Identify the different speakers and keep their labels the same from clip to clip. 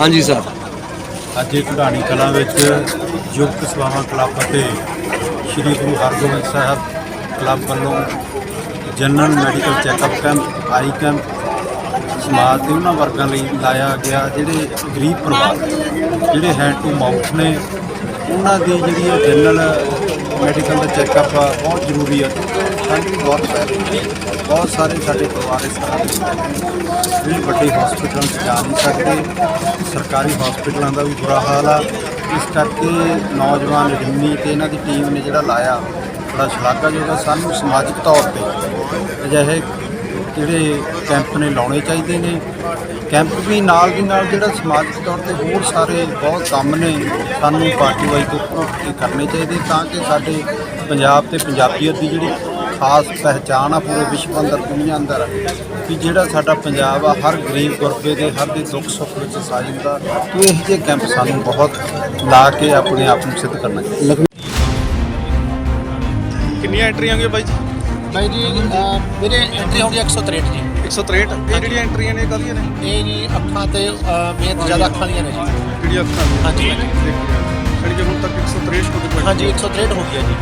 Speaker 1: ਹਾਂਜੀ ਸਰ।
Speaker 2: ਅੱਜ ਇਹ ਕਢਾਣੀ ਕਲਾਂ ਵਿੱਚ ਯੁਕਤ ਸੇਵਾਵਾਂ ਕਲੱਬ ਅਤੇ ਸ੍ਰੀ ਗੁਰੂ ਹਰਗੋਬਿੰਦ ਸਾਹਿਬ ਕਲੱਬ ਵੱਲੋਂ general medical checkup camp, eye camp, ਸਮਾਜ ਦੇ ਉਹਨਾਂ ਵਰਗਾਂ ਲਈ ਲਾਇਆ ਗਿਆ, ਜਿਹੜੇ ਗਰੀਬ ਪਰਿਵਾਰ, ਜਿਹੜੇ ਹੈਂਡ ਟੂ ਮਾਊਥ ਨੇ, ਉਹਨਾਂ ਦੀ ਜਿਹੜੀ ਜਨਰਲ ਮੈਡੀਕਲ ਦਾ ਚੈੱਕਅਪ ਆ, ਬਹੁਤ ਜ਼ਰੂਰੀ ਆ ਸਾਨੂੰ ਵੀ ਬਹੁਤ ਫਾਇਦਾ ਬਹੁਤ ਸਾਰੇ ਸਾਡੇ ਪਰਿਵਾਰ ਇਸ ਤਰ੍ਹਾਂ ਦੇ ਨੇ। ਜਿਹੜੇ ਵੱਡੇ ਹਸਪੀਟਲਾਂ 'ਚ ਜਾ ਨਹੀਂ ਸਕਦੇ। ਸਰਕਾਰੀ ਹਸਪੀਟਲਾਂ ਦਾ ਵੀ ਬੁਰਾ ਹਾਲ ਆ। ਇਸ ਕਰਕੇ ਨੌਜਵਾਨ ਰਿੰਮੀ ਤੇ ਇਹਨਾਂ ਦੀ ਟੀਮ ਨੇ ਜਿਹੜਾ ਲਾਇਆ, ਬੜਾ ਸ਼ਲਾਘਾਯੋਗ ਆ। ਸਾਨੂੰ ਸਮਾਜਿਕ ਤੌਰ ਤੇ ਅਜਿਹੇ ਜਿਹੜੇ ਕੈਂਪ ਨੇ ਲਾਉਣੇ ਚਾਹੀਦੇ ਨੇ। ਕੈਂਪ ਵੀ ਨਾਲ ਦੀ ਨਾਲ ਜਿਹੜਾ ਸਮਾਜਿਕ ਤੌਰ ਤੇ ਹੋਰ ਸਾਰੇ ਬਹੁਤ ਕੰਮ ਨੇ, ਸਾਨੂੰ ਪਾਰਟੀ ਵਾਈਜ਼ ਤੋਂ ਉੱਪਰੋਂ ਉੱਠ ਕਰਨੇ ਚਾਹੀਦੇ ਤਾਂ ਕਿ ਸਾਡੇ ਪੰਜਾਬ ਤੇ ਪੰਜਾਬੀਅਤ ਦੀ ਜਿਹੜੀ ਖਾਸ ਪਹਿਚਾਣ ਆ ਪੂਰੇ ਵਿਸ਼ਵ ਅੰਦਰ ਦੁਨੀਆ ਅੰਦਰ ਕਿ ਜਿਹੜਾ ਸਾਡਾ ਪੰਜਾਬ ਆ ਹਰ ਗਰੀਬ ਗੁਰਬੇ ਦੇ ਹਰ ਦੇ ਦੁੱਖ ਸੁੱਖ ਵਿੱਚ ਸਾਥ ਦਿੰਦਾ ਤੇ ਇਹ ਜਿਹੇ ਕੈਂਪ ਸਾਨੂੰ ਬਹੁਤ ਲਾ ਕੇ ਆਪਣੇ ਆਪ ਨੂੰ ਸਿੱਧ ਕਰਨਾ ਚਾਹੀਦਾ।
Speaker 3: ਕਿੰਨੀਆਂ ਐਂਟਰੀਆਂ ਹੋਣਗੀਆਂ ਬਾਈ ਜੀ?
Speaker 4: ਬਾਈ ਜੀ ਮੇਰੇ ਐਂਟਰੀ ਹੋਣੀ 163 ਜੀ।
Speaker 3: 163 ਇਹ ਜਿਹੜੀਆਂ ਐਂਟਰੀਆਂ ਨੇ ਕਾਹਦੀਆਂ ਨੇ?
Speaker 4: ਇਹ ਜੀ ਅੱਖਾਂ ਤੇ ਮੇਨ ਜ਼ਿਆਦਾ ਅੱਖਾਂ ਦੀਆਂ ਨੇ ਜੀ।
Speaker 3: ਜਿਹੜੀਆਂ ਅੱਖਾਂ
Speaker 4: ਹਾਂਜੀ, ਹਾਂਜੀ।
Speaker 3: ਜਿਹੜੀ ਕਿ ਹੁਣ ਤੱਕ 163 ਹੋ ਗਈ
Speaker 4: ਹਾਂਜੀ 163 ਹੋ ਗਿਆ ਜੀ।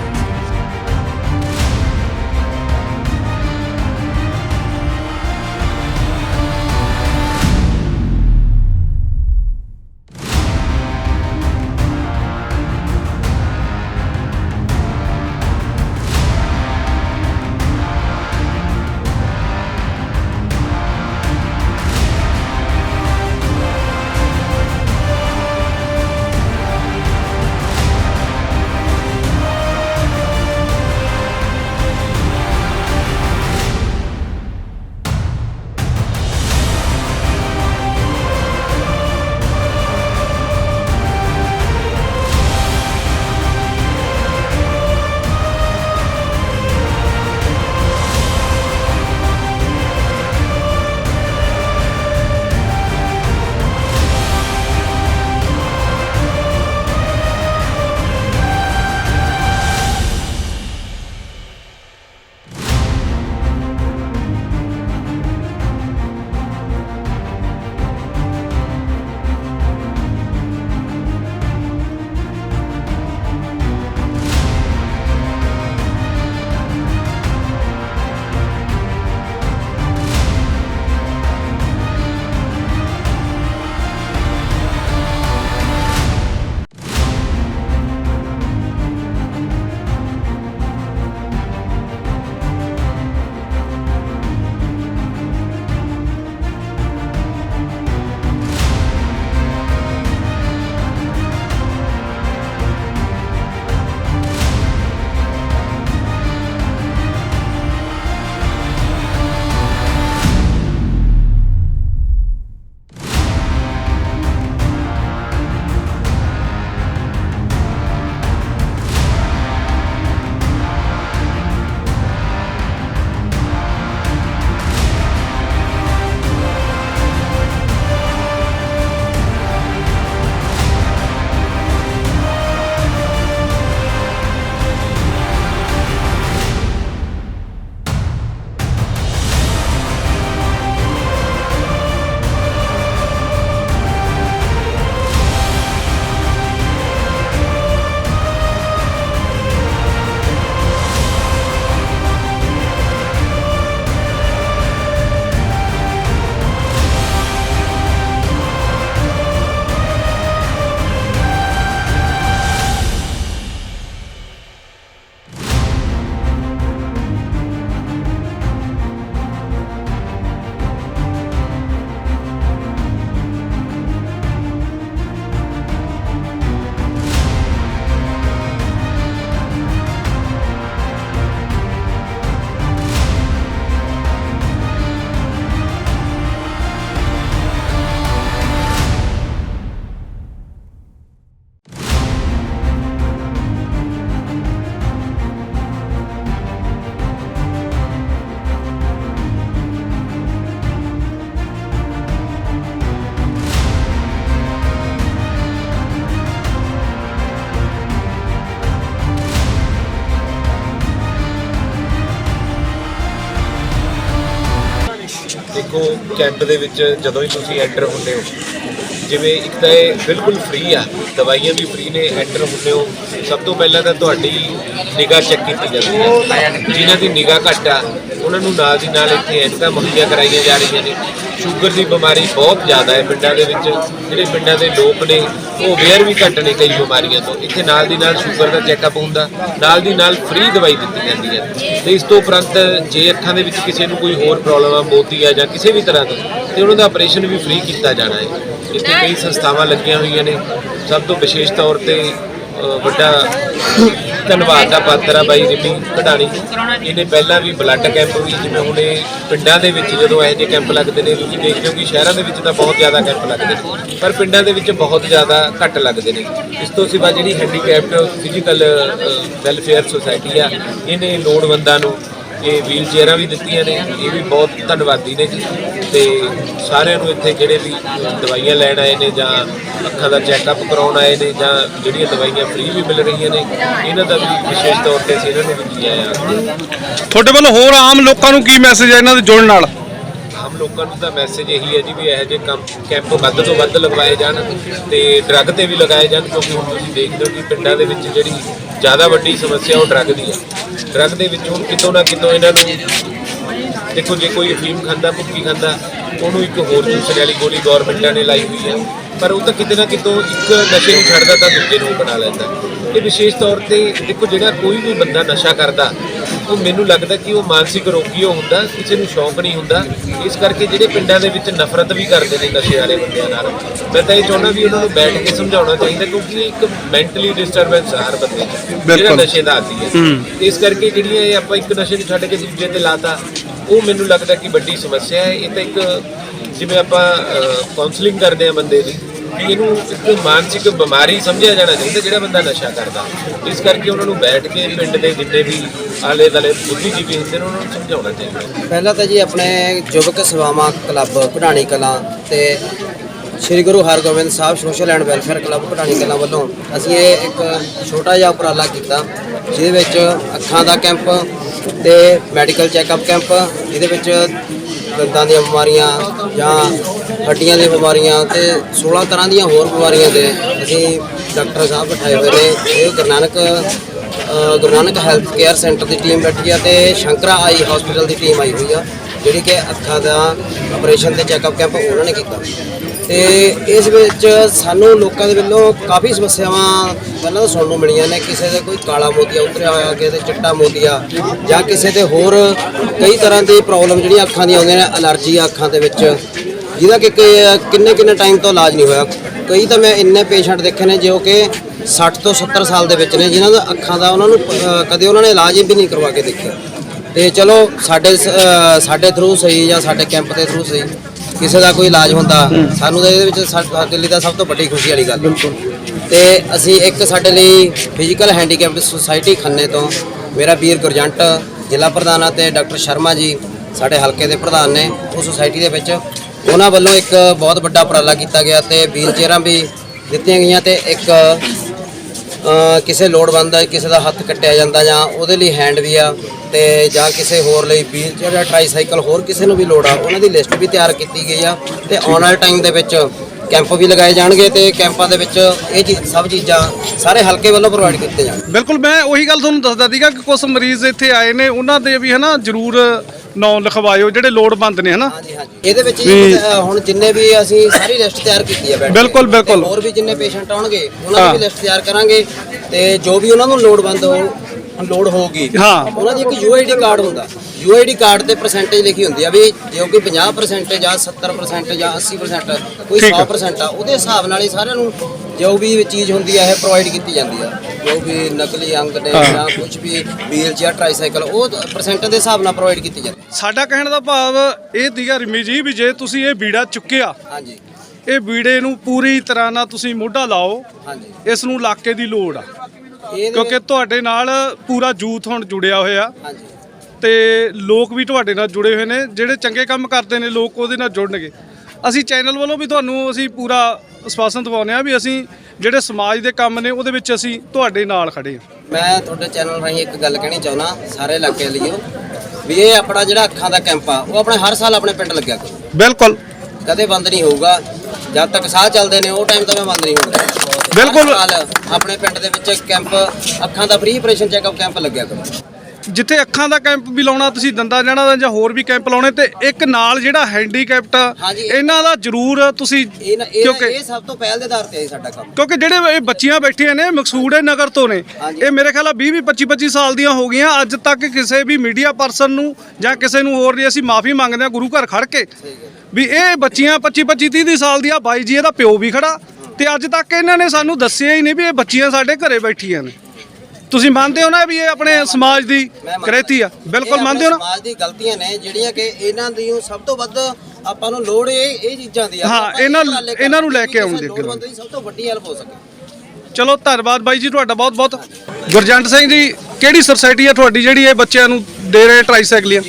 Speaker 5: ਕੈਂਪ ਦੇ ਵਿੱਚ ਜਦੋਂ ਹੀ ਤੁਸੀਂ ਐਂਟਰ ਹੁੰਦੇ ਹੋ, ਜਿਵੇਂ ਇੱਕ ਤਾਂ ਇਹ ਬਿਲਕੁਲ ਫ੍ਰੀ ਆ, ਦਵਾਈਆਂ ਵੀ ਫ੍ਰੀ ਨੇ ਐਂਟਰ ਹੁੰਦੇ ਹੋ, ਸਭ ਤੋਂ ਪਹਿਲਾਂ ਤਾਂ ਤੁਹਾਡੀ ਨਿਗਾਹ ਚੈੱਕ ਕੀਤੀ ਜਾਂਦੀ ਹੈ। ਜਿਨ੍ਹਾਂ ਦੀ ਨਿਗਾਹ ਘੱਟ ਆ, ਉਹਨਾਂ ਨੂੰ ਨਾਲ ਦੀ ਨਾਲ ਇੱਥੇ ਐਨਕਾਂ ਮੁਹੱਈਆ ਕਰਾਈਆਂ ਜਾ ਰਹੀਆਂ ਨੇ। ਸ਼ੂਗਰ ਦੀ ਬਿਮਾਰੀ ਬਹੁਤ ਜ਼ਿਆਦਾ ਹੈ ਪਿੰਡਾਂ ਦੇ ਵਿੱਚ, ਜਿਹੜੇ ਪਿੰਡਾਂ ਦੇ ਲੋਕ ਨੇ, ਉਹ ਅਵੇਅਰ ਵੀ ਘੱਟ ਨੇ ਕਈ ਬਿਮਾਰੀਆਂ ਤੋਂ। ਇੱਥੇ ਨਾਲ ਦੀ ਨਾਲ ਸ਼ੂਗਰ ਦਾ ਚੈੱਕਅਪ ਹੁੰਦਾ, ਨਾਲ ਦੀ ਨਾਲ ਫ੍ਰੀ ਦਵਾਈ ਦਿੱਤੀ ਜਾਂਦੀ ਹੈ। ਤੇ ਇਸ ਤੋਂ ਉਪਰੰਤ ਜੇ ਅੱਖਾਂ ਦੇ ਵਿੱਚ ਕਿਸੇ ਨੂੰ ਕੋਈ ਹੋਰ ਪ੍ਰੋਬਲਮ ਆ, ਮੋਤੀ ਆ ਜਾਂ ਕਿਸੇ ਵੀ ਤਰ੍ਹਾਂ ਦਾ, ਤੇ ਉਹਨਾਂ ਦਾ ਆਪਰੇਸ਼ਨ ਵੀ ਫ੍ਰੀ ਕੀਤਾ ਜਾਣਾ ਹੈ। ਇੱਥੇ ਕਈ ਸੰਸਥਾਵਾਂ ਲੱਗੀਆਂ ਹੋਈਆਂ ਨੇ। ਸਭ ਤੋਂ ਵਿਸ਼ੇਸ਼ ਤੌਰ ਤੇ ਵੱਡਾ ਧੰਨਵਾਦ ਦਾ ਪਾਤਰ ਆ ਬਾਈ ਰਿਮੀ ਕਢਾਣੀ ਇਹਨੇ ਪਹਿਲਾਂ ਵੀ ਬਲੱਡ ਕੈਂਪ ਵੀ ਜਿਵੇਂ ਹੁਣ ਇਹ ਪਿੰਡਾਂ ਦੇ ਵਿੱਚ ਜਦੋਂ ਇਹੋ ਜਿਹੇ ਕੈਂਪ ਲੱਗਦੇ ਨੇ, ਤੁਸੀਂ ਦੇਖਦੇ ਹੋ ਕਿ ਸ਼ਹਿਰਾਂ ਦੇ ਵਿੱਚ ਤਾਂ ਬਹੁਤ ਜ਼ਿਆਦਾ ਕੈਂਪ ਲੱਗਦੇ ਨੇ, ਪਰ ਪਿੰਡਾਂ ਦੇ ਵਿੱਚ ਬਹੁਤ ਜ਼ਿਆਦਾ ਘੱਟ ਲੱਗਦੇ ਨੇ। ਇਸ ਤੋਂ ਸਿਵਾ ਜਿਹੜੀ ਹੈਂਡੀਕੈਪਡ ਫਿਜ਼ੀਕਲ ਵੈਲਫੇਅਰ ਸੁਸਾਇਟੀ ਆ, ਇਹਨੇ ਲੋੜਵੰਦਾਂ ਨੂੰ ਇਹ ਵੀਲ ਚੇਅਰਾਂ ਵੀ ਦਿੱਤੀਆਂ ਨੇ, ਇਹ ਵੀ ਬਹੁਤ ਧੰਨਵਾਦੀ ਨੇ ਜੀ। ਤੇ ਸਾਰਿਆਂ ਨੂੰ ਇੱਥੇ ਜਿਹੜੇ ਵੀ ਦਵਾਈਆਂ ਲੈਣ ਆਏ ਨੇ ਜਾਂ ਅੱਖਾਂ ਦਾ ਚੈੱਕਅਪ ਕਰਾਉਣ ਆਏ ਨੇ ਜਾਂ ਜਿਹੜੀਆਂ ਦਵਾਈਆਂ ਫ੍ਰੀ ਵੀ ਮਿਲ ਰਹੀਆਂ ਨੇ, ਇਹਨਾਂ ਦਾ ਵੀ ਵਿਸ਼ੇਸ਼ ਤੌਰ ਤੇ ਅਸੀਂ ਇਹਨਾਂ ਨੂੰ ਵੀ ਕੀ ਆਇਆ
Speaker 3: ਤੁਹਾਡੇ ਵੱਲੋਂ ਹੋਰ ਆਮ ਲੋਕਾਂ ਨੂੰ ਕੀ ਮੈਸੇਜ ਹੈ ਇਹਨਾਂ ਦੇ ਜੁੜਨ ਨਾਲ?
Speaker 5: ਆਮ ਲੋਕਾਂ ਨੂੰ ਤਾਂ ਮੈਸੇਜ ਇਹੀ ਹੈ ਜੀ ਵੀ ਇਹੋ ਜਿਹੇ ਕੰਮ ਕੈਂਪ ਵੱਧ ਤੋਂ ਵੱਧ ਲਗਵਾਏ ਜਾਣ ਤੇ ਡਰੱਗ ਤੇ ਵੀ ਲਗਾਏ ਜਾਣ ਕਿਉਂਕਿ ਹੁਣ ਤੁਸੀਂ ਦੇਖਦੇ ਹੋ ਕਿ ਪਿੰਡਾਂ ਦੇ ਵਿੱਚ ਜਿਹੜੀ ਜ਼ਿਆਦਾ ਵੱਡੀ ਸਮੱਸਿਆ ਉਹ ਡਰੱਗ ਦੀ ਹੈ। ਡਰੱਗ ਦੇ ਵਿੱਚ ਹੁਣ ਕਿਤੋਂ ਨਾ ਕਿਤੋਂ ਇਹਨਾਂ ਨੂੰ ਦੇਖੋ, ਜੇ ਕੋਈ ਅਫੀਮ ਖਾਂਦਾ, ਭੁੱਕੀ ਖਾਂਦਾ, ਉਹਨੂੰ ਇੱਕ ਹੋਰ ਦੂਸਰੇ ਵਾਲੀ ਗੋਲੀ ਗਵਰਨਮੈਂਟਾਂ ਨੇ ਲਾਈ ਹੋਈ ਹੈ। ਪਰ ਉਹ ਤਾਂ ਕਿਤੇ ਨਾ ਕਿਤੋਂ ਇੱਕ ਨਸ਼ੇ ਨੂੰ ਛੱਡਦਾ ਤਾਂ ਦੂਜੇ ਨੂੰ ਬਣਾ ਲੈਂਦਾ। ਇਹ ਵਿਸ਼ੇਸ਼ ਤੌਰ ਤੇ ਦੇਖੋ ਜਿਹੜਾ ਕੋਈ ਵੀ ਬੰਦਾ ਨਸ਼ਾ ਕਰਦਾ ਉਹ ਮੈਨੂੰ ਲੱਗਦਾ ਕਿ ਉਹ ਮਾਨਸਿਕ ਰੋਗੀ ਹੁੰਦਾ ਕਿਸੇ ਨੂੰ ਸ਼ੌਂਕ ਨਹੀਂ ਹੁੰਦਾ। ਇਸ ਕਰਕੇ ਜਿਹੜੇ ਪਿੰਡਾਂ ਦੇ ਵਿੱਚ ਨਫ਼ਰਤ ਵੀ ਕਰਦੇ ਨੇ ਨਸ਼ੇ ਵਾਲੇ ਬੰਦਿਆਂ ਨਾਲ ਮੈਂ ਤਾਂ ਇਹ ਚਾਹੁੰਦਾ ਵੀ ਉਹਨਾਂ ਨੂੰ ਬੈਠ ਕੇ ਸਮਝਾਉਣਾ ਚਾਹੀਦਾ ਕਿਉਂਕਿ ਇਹ ਇੱਕ ਮੈਂਟਲੀ ਡਿਸਟਰਬੈਂਸ ਹਰ ਬੰਦੇ 'ਚ ਜਿਹੜਾ। ਨਸ਼ੇ ਦਾ ਆਦੀ ਹੈ। ਇਸ ਕਰਕੇ ਜਿਹੜੀਆਂ ਇਹ ਆਪਾਂ ਇੱਕ ਨਸ਼ੇ ਨੂੰ ਛੱਡ ਕੇ ਦੂਜੇ ਤੇ ਲਾਤਾ ਉਹ ਮੈਨੂੰ ਲੱਗਦਾ ਕਿ ਵੱਡੀ ਸਮੱਸਿਆ ਹੈ। ਇਹ ਤਾਂ ਇੱਕ ਜਿਵੇਂ ਆਪਾਂ ਕਾਉਂਸਲਿੰਗ ਕਰਦੇ ਆ ਬੰਦੇ ਦੀ ਵੀ ਇਹਨੂੰ ਇੱਕ ਮਾਨਸਿਕ ਬਿਮਾਰੀ ਸਮਝਿਆ ਜਾਣਾ ਚਾਹੀਦਾ ਜਿਹੜਾ ਬੰਦਾ ਨਸ਼ਾ ਕਰਦਾ। ਇਸ ਕਰਕੇ ਉਹਨਾਂ ਨੂੰ ਬੈਠ ਕੇ ਪਿੰਡ ਦੇ ਜਿੰਨੇ ਵੀ ਆਲੇ ਦੁਆਲੇ ਬੁੱਧੀਜੀਵੀ ਹੁੰਦੇ ਨੇ, ਉਹਨਾਂ ਨੂੰ ਸਮਝਾਉਣਾ ਚਾਹੀਦਾ।
Speaker 6: ਪਹਿਲਾਂ ਤਾਂ ਜੀ ਆਪਣੇ ਯੁਵਕ ਸੇਵਾਵਾਂ ਕਲੱਬ ਕਢਾਣੀ ਕਲਾਂ ਤੇ Sri Guru Hargobind Sahib social and welfare club Kadhani Kalan ਵੱਲੋਂ ਅਸੀਂ ਇਹ ਇੱਕ ਛੋਟਾ ਜਿਹਾ ਉਪਰਾਲਾ ਕੀਤਾ, ਜਿਹਦੇ ਵਿੱਚ ਅੱਖਾਂ ਦਾ ਕੈਂਪ ਤੇ ਮੈਡੀਕਲ ਚੈੱਕਅਪ ਕੈਂਪ ਜਿਹਦੇ ਵਿੱਚ ਦੰਦਾਂ ਦੀਆਂ ਬਿਮਾਰੀਆਂ ਜਾਂ ਹੱਡੀਆਂ ਦੀਆਂ ਬਿਮਾਰੀਆਂ ਤੇ 16 ਤਰ੍ਹਾਂ ਦੀਆਂ ਹੋਰ ਬਿਮਾਰੀਆਂ ਦੇ ਅਸੀਂ ਡਾਕਟਰ ਸਾਹਿਬ ਬਿਠਾਏ ਹੋਏ ਨੇ। ਇਹ Guru Nanak Guru Nanak health care centre ਦੀ ਟੀਮ ਬੈਠੀ ਆ ਤੇ ਸ਼ੰਕਰਾ ਆਈ ਹਸਪੀਟਲ ਦੀ ਟੀਮ ਆਈ ਹੋਈ ਆ। ਜਿਹੜੀ ਕਿ ਅੱਖਾਂ ਦਾ ਆਪਰੇਸ਼ਨ ਤੇ ਚੈੱਕਅਪ ਕੈਂਪ ਉਹਨਾਂ ਨੇ ਕੀਤਾ। ਤੇ ਇਸ ਵਿੱਚ ਸਾਨੂੰ ਲੋਕਾਂ ਦੇ ਵੱਲੋਂ ਕਾਫੀ ਸਮੱਸਿਆਵਾਂ ਪਹਿਲਾਂ ਤਾਂ ਸੁਣਨ ਨੂੰ ਮਿਲੀਆਂ ਨੇ। ਕਿਸੇ ਦੇ ਕੋਈ ਕਾਲਾ ਮੋਤੀਆ ਉਤਰਿਆ ਹੋਇਆ, ਕਿਸੇ ਦੇ ਚਿੱਟਾ ਮੋਤੀਆ ਜਾਂ ਕਿਸੇ ਦੇ ਹੋਰ ਕਈ ਤਰ੍ਹਾਂ ਦੀ ਪ੍ਰੋਬਲਮ ਜਿਹੜੀਆਂ ਅੱਖਾਂ ਦੀਆਂ ਆਉਂਦੀਆਂ ਨੇ ਅਲਰਜੀ ਅੱਖਾਂ ਦੇ ਵਿੱਚ, ਜਿਹਦਾ ਕਿ ਕਿੰਨੇ ਕਿੰਨੇ ਟਾਈਮ ਤੋਂ ਇਲਾਜ ਨਹੀਂ ਹੋਇਆ। ਕਈ ਤਾਂ ਮੈਂ ਇੰਨੇ ਪੇਸ਼ੈਂਟ ਦੇਖੇ ਨੇ ਜੋ ਕਿ 60 ਤੋਂ 70 ਸਾਲ ਦੇ ਵਿੱਚ ਨੇ, ਜਿਨ੍ਹਾਂ ਦਾ ਅੱਖਾਂ ਦਾ ਉਹਨਾਂ ਨੂੰ ਕਦੇ ਉਹਨਾਂ ਨੇ ਇਲਾਜ ਵੀ ਨਹੀਂ ਕਰਵਾ ਕੇ ਦੇਖਿਆ। ਤੇ ਚਲੋ ਸਾਡੇ ਸ- ਅ, ਸਾਡੇ ਥਰੂ ਸਹੀ ਜਾਂ ਸਾਡੇ ਕੈਂਪ ਦੇ ਥਰੂ ਸਹੀ। ਕਿਸੇ ਦਾ ਕੋਈ ਇਲਾਜ ਹੁੰਦਾ ਸਾਨੂੰ ਤਾਂ ਇਹਦੇ ਵਿੱਚ ਸਾ- ਸਾਡੇ ਲਈ ਤਾਂ ਸਭ ਤੋਂ ਵੱਡੀ ਖੁਸ਼ੀ ਵਾਲੀ ਗੱਲ ਬਿਲਕੁਲ ਤੇ ਅਸੀਂ ਇੱਕ ਸਾਡੇ ਲਈ ਫਿਜ਼ੀਕਲ ਹੈਂਡੀਕੈਪਡ ਸੁਸਾਇਟੀ ਖੰਨੇ ਤੋਂ ਮੇਰਾ ਵੀਰ ਗੁਰਜੰਟ ਜ਼ਿਲ੍ਹਾ ਪ੍ਰਧਾਨ ਆ ਤੇ ਡਾਕਟਰ ਸ਼ਰਮਾ ਜੀ ਸਾਡੇ ਹਲਕੇ ਦੇ ਪ੍ਰਧਾਨ ਨੇ ਉਹ ਸੁਸਾਇਟੀ ਦੇ ਵਿੱਚ ਉਹਨਾਂ ਵੱਲੋਂ ਇੱਕ ਬਹੁਤ ਵੱਡਾ ਉਪਰਾਲਾ ਕੀਤਾ ਗਿਆ ਤੇ ਵੀਲ ਚੇਅਰਾਂ ਵੀ ਦਿੱਤੀਆਂ ਗਈਆਂ ਤੇ ਇੱਕ ਕਿਸੇ ਲੋੜਵੰਦ ਦਾ, ਕਿਸੇ ਦਾ ਹੱਥ ਕੱਟਿਆ ਜਾਂਦਾ ਜਾਂ ਉਹਦੇ ਲਈ ਹੈਂਡ ਵੀ ਆ ਤੇ ਜਾਂ ਕਿਸੇ ਹੋਰ ਲਈ ਵੀਲ ਜਾਂ ਟ੍ਰਾਈਸਾਈਕਲ ਹੋਰ ਕਿਸੇ ਨੂੰ ਵੀ ਲੋੜ ਆ, ਉਹਨਾਂ ਦੀ ਲਿਸਟ ਵੀ ਤਿਆਰ ਕੀਤੀ ਗਈ ਆ ਤੇ ਆਉਣ ਵਾਲੇ ਟਾਈਮ ਦੇ ਵਿੱਚ ਕੈਂਪ ਵੀ ਲਗਾਏ ਜਾਣਗੇ ਤੇ ਕੈਂਪਾਂ ਦੇ ਵਿੱਚ ਇਹ ਚੀਜ਼ ਸਭ ਚੀਜ਼ਾਂ ਸਾਰੇ ਹਲਕੇ ਵੱਲੋਂ ਪ੍ਰੋਵਾਈਡ ਕੀਤੇ ਜਾਣ।
Speaker 3: ਬਿਲਕੁਲ, ਮੈਂ ਉਹੀ ਗੱਲ ਤੁਹਾਨੂੰ ਦੱਸਦਾ ਸੀਗਾ ਕਿ ਕੁਝ ਮਰੀਜ਼ ਇੱਥੇ ਆਏ ਨੇ, ਉਹਨਾਂ ਦੇ ਵੀ ਹਨਾ ਜ਼ਰੂਰ ਨਾਂ ਲਿਖਵਾਇਓ ਜਿਹੜੇ ਲੋੜਵੰਦ ਨੇ ਹਨਾ
Speaker 6: ਹਾਂਜੀ ਹਾਂਜੀ ਇਹਦੇ ਵਿੱਚ ਜੀ, ਅ, ਹੁਣ ਜਿੰਨੇ ਵੀ ਅਸੀਂ ਸਾਰੀ ਲਿਸਟ ਤਿਆਰ ਕੀਤੀ ਹੈ ਬੈਠ ਕੇ।
Speaker 3: ਬਿਲਕੁਲ, ਬਿਲਕੁਲ।
Speaker 6: ਤੇ ਹੋਰ ਵੀ ਜਿੰਨੇ ਪੇਸ਼ੈਂਟ ਆਉਣਗੇ ਉਹਨਾਂ ਦੀ। ਵੀ ਲਿਸਟ ਤਿਆਰ ਕਰਾਂਗੇ ਤੇ ਜੋ ਵੀ ਉਹਨਾਂ ਨੂੰ ਲੋੜਵੰਦ ਹੋ ਲੋੜ ਹੋਊਗੀ
Speaker 3: ਹਾਂ।
Speaker 6: ਉਹਨਾਂ ਦੀ ਇੱਕ ਯੂਆਈਡੀ ਕਾਰਡ ਹੁੰਦਾ ਯੂਆਈਡੀ ਕਾਰਡ ਤੇ ਪਰਸੈਂਟੇਜ ਲਿਖੀ ਹੁੰਦੀ ਆ ਵੀ ਜੇ ਕੋਈ 50% ਜਾਂ 70% ਜਾਂ 80% ਕੋਈ
Speaker 3: ਠੀਕ ਆ।
Speaker 6: 100% ਆ ਉਹਦੇ ਹਿਸਾਬ ਨਾਲ ਹੀ ਸਾਰਿਆਂ ਨੂੰ ਜੋ ਵੀ ਚੀਜ਼ ਹੁੰਦੀ ਆ ਇਹ ਪ੍ਰੋਵਾਈਡ ਕੀਤੀ ਜਾਂਦੀ ਆ। ਜੋ ਵੀ ਨਕਲੀ ਅੰਗ ਨੇ। ਜਾਂ ਕੁਝ ਵੀ ਵੀਲ ਚੇਅਰ ਟ੍ਰਾਈਸਾਈਕਲ ਉਹ ਪਰਸੈਂਟ ਦੇ ਹਿਸਾਬ ਨਾਲ ਪ੍ਰੋਵਾਈਡ ਕੀਤੀ ਜਾਂਦੀ
Speaker 3: ਸਾਡਾ ਕਹਿਣ ਦਾ ਭਾਵ ਇਹ ਸੀਗਾ ਰਿਮੀ ਜੀ ਵੀ ਜੇ ਤੁਸੀਂ ਇਹ ਬੀੜਾ ਚੁੱਕਿਆ
Speaker 6: ਹਾਂਜੀ।
Speaker 3: ਇਹ ਬੀੜੇ ਨੂੰ ਪੂਰੀ ਤਰ੍ਹਾਂ ਨਾਲ ਤੁਸੀਂ ਮੋਢਾ ਲਾਓ
Speaker 6: ਹਾਂਜੀ।
Speaker 3: ਇਸ ਨੂੰ ਇਲਾਕੇ ਦੀ ਲੋੜ ਆ। ਕਿਉਂਕਿ ਤੁਹਾਡੇ ਨਾਲ ਪੂਰਾ ਯੂਥ ਹੁਣ ਜੁੜਿਆ ਹੋਇਆ।
Speaker 6: ਹਾਂਜੀ।
Speaker 3: ਤੇ ਲੋਕ ਵੀ ਤੁਹਾਡੇ ਨਾਲ ਜੁੜੇ ਹੋਏ ਨੇ ਜਿਹੜੇ ਚੰਗੇ ਕੰਮ ਕਰਦੇ ਨੇ ਲੋਕ ਉਹਦੇ ਨਾਲ ਜੁੜਨਗੇ। ਅਸੀਂ ਚੈਨਲ ਵੱਲੋਂ ਵੀ ਤੁਹਾਨੂੰ ਅਸੀਂ ਪੂਰਾ ਆਸ਼ਵਾਸਨ ਦਿਵਾਉਂਦੇ ਆ ਵੀ ਅਸੀਂ ਜਿਹੜੇ ਸਮਾਜ ਦੇ ਕੰਮ ਨੇ ਉਹਦੇ ਵਿੱਚ ਅਸੀਂ ਤੁਹਾਡੇ ਨਾਲ ਖੜੇ ਹਾਂ।
Speaker 6: ਮੈਂ ਤੁਹਾਡੇ ਚੈਨਲ ਰਾਹੀਂ ਇੱਕ ਗੱਲ ਕਹਿਣੀ ਚਾਹੁੰਦਾ ਸਾਰੇ ਇਲਾਕੇ ਲਈ ਵੀ ਇਹ ਆਪਣਾ ਜਿਹੜਾ ਅੱਖਾਂ ਦਾ ਕੈਂਪ ਆ ਉਹ ਆਪਣੇ ਹਰ ਸਾਲ ਆਪਣੇ ਪਿੰਡ ਲੱਗਿਆ ਕਰੋ।
Speaker 3: ਬਿਲਕੁਲ।
Speaker 6: ਕਦੇ ਬੰਦ ਨਹੀਂ ਹੋਊਗਾ। ਜਦ ਤੱਕ ਸਾਹ ਚੱਲਦੇ ਨੇ ਉਹ ਟਾਈਮ ਤਾਂ ਮੈਂ ਬੰਦ ਨਹੀਂ ਹੋਊਗਾ
Speaker 3: ਬਿਲਕੁਲ।
Speaker 6: ਹਰ ਸਾਲ ਆਪਣੇ ਪਿੰਡ ਦੇ ਵਿੱਚ ਕੈਂਪ ਅੱਖਾਂ ਦਾ ਫ੍ਰੀ ਆਪਰੇਸ਼ਨ ਚੈੱਕਅਪ ਕੈਂਪ ਲੱਗਿਆ ਕਰੋ।
Speaker 3: ਜਿੱਥੇ ਅੱਖਾਂ ਦਾ ਕੈਂਪ ਵੀ ਲਾਉਣਾ ਤੁਸੀਂ ਦੰਦਾਂ ਜਾਣਾ ਦਾ ਜਾਂ ਹੋਰ ਵੀ ਕੈਂਪ ਲਾਉਣੇ ਤੇ ਇੱਕ ਨਾਲ ਜਿਹੜਾ ਹੈਂਡੀਕੈਪਟ
Speaker 6: ਹਾਂਜੀ।
Speaker 3: ਇਹਨਾਂ ਦਾ ਜ਼ਰੂਰ ਤੁਸੀਂ
Speaker 6: ਇਹ ਨਾ- ਇਹ
Speaker 3: ਕਿਉਂਕਿ
Speaker 6: ਇਹ ਸਭ ਤੋਂ ਪਹਿਲ ਦੇ ਆਧਾਰ ਤੇ ਹੈ ਸਾਡਾ ਕੰਮ।
Speaker 3: ਕਿਉਂਕਿ ਜਿਹੜੇ ਇਹ ਬੱਚੀਆਂ ਬੈਠੀਆਂ ਨੇ ਮਕਸੂਦ ਇਹ ਨਗਰ ਤੋਂ ਨੇ
Speaker 6: ਹਾਂਜੀ।
Speaker 3: ਇਹ ਮੇਰੇ ਖਿਆਲ ਆ 20 20 25 25 ਸਾਲ ਦੀਆਂ ਹੋ ਗਈਆਂ ਅੱਜ ਤੱਕ ਕਿਸੇ ਵੀ ਮੀਡੀਆ ਪਰਸਨ ਨੂੰ ਜਾਂ ਕਿਸੇ ਨੂੰ ਹੋਰ ਨਹੀਂ ਅਸੀਂ ਮਾਫੀ ਮੰਗਦੇ ਹਾਂ ਗੁਰੂ ਘਰ ਖੜ ਕੇ। ਵੀ ਇਹ ਬੱਚੀਆਂ 25 25 30 30 ਸਾਲ ਦੀਆਂ ਬਾਈ ਜੀ ਇਹਦਾ ਪਿਓ ਵੀ ਖੜਾ। ਤੇ ਅੱਜ ਤੱਕ ਇਹਨਾਂ ਨੇ ਸਾਨੂੰ ਦੱਸਿਆ ਹੀ ਨਹੀਂ ਵੀ ਇਹ ਬੱਚੀਆਂ ਸਾਡੇ ਘਰੇ ਬੈਠੀਆਂ ਨੇ। ਤੁਸੀਂ ਮੰਨਦੇ ਹੋ ਨਾ ਵੀ ਇਹ ਆਪਣੇ ਸਮਾਜ ਦੀ। ਕਰੇਤੀ ਆ? ਬਿਲਕੁਲ ਮੰਨਦੇ ਹੋ ਨਾ?
Speaker 6: ਸਮਾਜ ਦੀ ਗਲਤੀਆਂ ਨੇ ਜਿਹੜੀਆਂ ਕਿ ਇਹਨਾਂ ਦੀ ਸਭ ਤੋਂ ਵੱਧ ਆਪਾਂ ਨੂੰ ਲੋੜ ਇਹ ਇਹ ਚੀਜ਼ਾਂ ਦੀ ਆ।
Speaker 3: ਹਾਂ, ਇਹਨਾਂ- ਇਹਨਾਂ ਨੂੰ ਲੈ ਕੇ ਆਉਣ ਦੀ
Speaker 6: ਸਭ ਤੋਂ ਵੱਡੀ ਹੈਲਪ ਹੋ ਸਕੇ।
Speaker 3: ਚਲੋ ਧੰਨਵਾਦ ਬਾਈ ਜੀ ਤੁਹਾਡਾ ਬਹੁਤ ਬਹੁਤ। ਗੁਰਜੰਟ ਸਿੰਘ ਜੀ ਕਿਹੜੀ ਸੁਸਾਇਟੀ ਆ ਤੁਹਾਡੀ ਜਿਹੜੀ ਇਹ ਬੱਚਿਆਂ ਨੂੰ ਦੇ ਰਹੇ ਟ੍ਰਾਈਸਾਈਕਲੀਆਂ?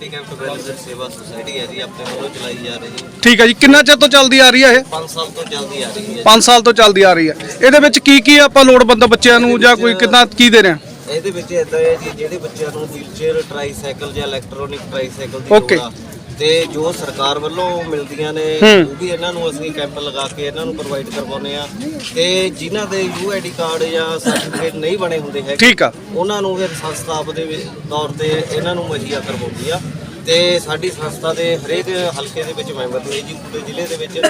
Speaker 7: ਜੀ ਕੱਲ ਹੈਂਡੀਕੈਪਟ ਵੈਲਫੇਅਰ ਸੇਵਾ ਸੁਸਾਇਟੀ ਹੈ ਜੀ ਆਪਣੇ ਵੱਲੋਂ ਚਲਾਈ ਜਾ ਰਹੀ
Speaker 3: ਠੀਕ ਹੈ ਜੀ ਕਿੰਨਾ ਚਿਰ ਤੋਂ ਚੱਲਦੀ ਆ ਰਹੀ ਹੈ ਇਹ?
Speaker 7: 5 ਸਾਲ ਤੋਂ ਚੱਲਦੀ ਆ ਰਹੀ ਹੈ
Speaker 3: 5 ਸਾਲ ਤੋਂ ਚੱਲਦੀ ਆ ਰਹੀ ਹੈ। ਇਹਦੇ ਵਿੱਚ ਕੀ ਕੀ ਆਪਾਂ ਲੋੜਵੰਦ ਬੱਚਿਆਂ ਨੂੰ ਜਾਂ ਕੋਈ ਕਿਦਾਂ ਕੀ ਦੇ ਰਹੇ ਆ
Speaker 7: ਇਹਦੇ ਵਿੱਚ ਇਦਾਂ ਹੈ ਜੀ ਜਿਹੜੇ ਬੱਚਿਆਂ ਨੂੰ ਵੀਲਚੇਅਰ ਟ੍ਰਾਈਸਾਈਕਲ ਜਾਂ ਇਲੈਕਟ੍ਰੋਨਿਕ ਟ੍ਰਾਈਸਾਈਕਲ ਦੀ
Speaker 3: Okay.
Speaker 7: ਲੋੜ ਆ। ਤੇ ਜੋ ਸਰਕਾਰ ਵੱਲੋਂ ਮਿਲਦੀਆਂ ਨੇ
Speaker 3: ਹੂੰ।
Speaker 7: ਉਹ ਵੀ ਇਹਨਾਂ ਨੂੰ ਅਸੀਂ ਕੈਂਪ ਲਗਾ ਕੇ ਇਹਨਾਂ ਨੂੰ ਪ੍ਰੋਵਾਈਡ ਕਰਵਾਉਂਦੇ ਆ ਤੇ ਜਿਨ੍ਹਾਂ ਦੇ ਯੂਆਈਡੀ ਕਾਰਡ ਜਾਂ ਸਰਟੀਫਿਕੇਟ ਨਹੀਂ ਬਣੇ ਹੁੰਦੇ ਹੈਗੇ
Speaker 3: ਠੀਕ ਆ।
Speaker 7: ਉਹਨਾਂ ਨੂੰ ਫਿਰ ਸੰਸਥਾ ਵੀ ਤੌਰ ਤੇ ਇਹਨਾਂ ਨੂੰ ਮੁਹੱਈਆ ਕਰਵਾਉਂਦੀ ਆ ਤੇ ਸਾਡੀ ਸੰਸਥਾ ਦੇ ਹਰੇਕ ਹਲਕੇ ਦੇ ਵਿੱਚ ਮੈਂਬਰ ਨੇ ਜੀ ਪੂਰੇ ਜ਼ਿਲ੍ਹੇ ਦੇ ਵਿੱਚ।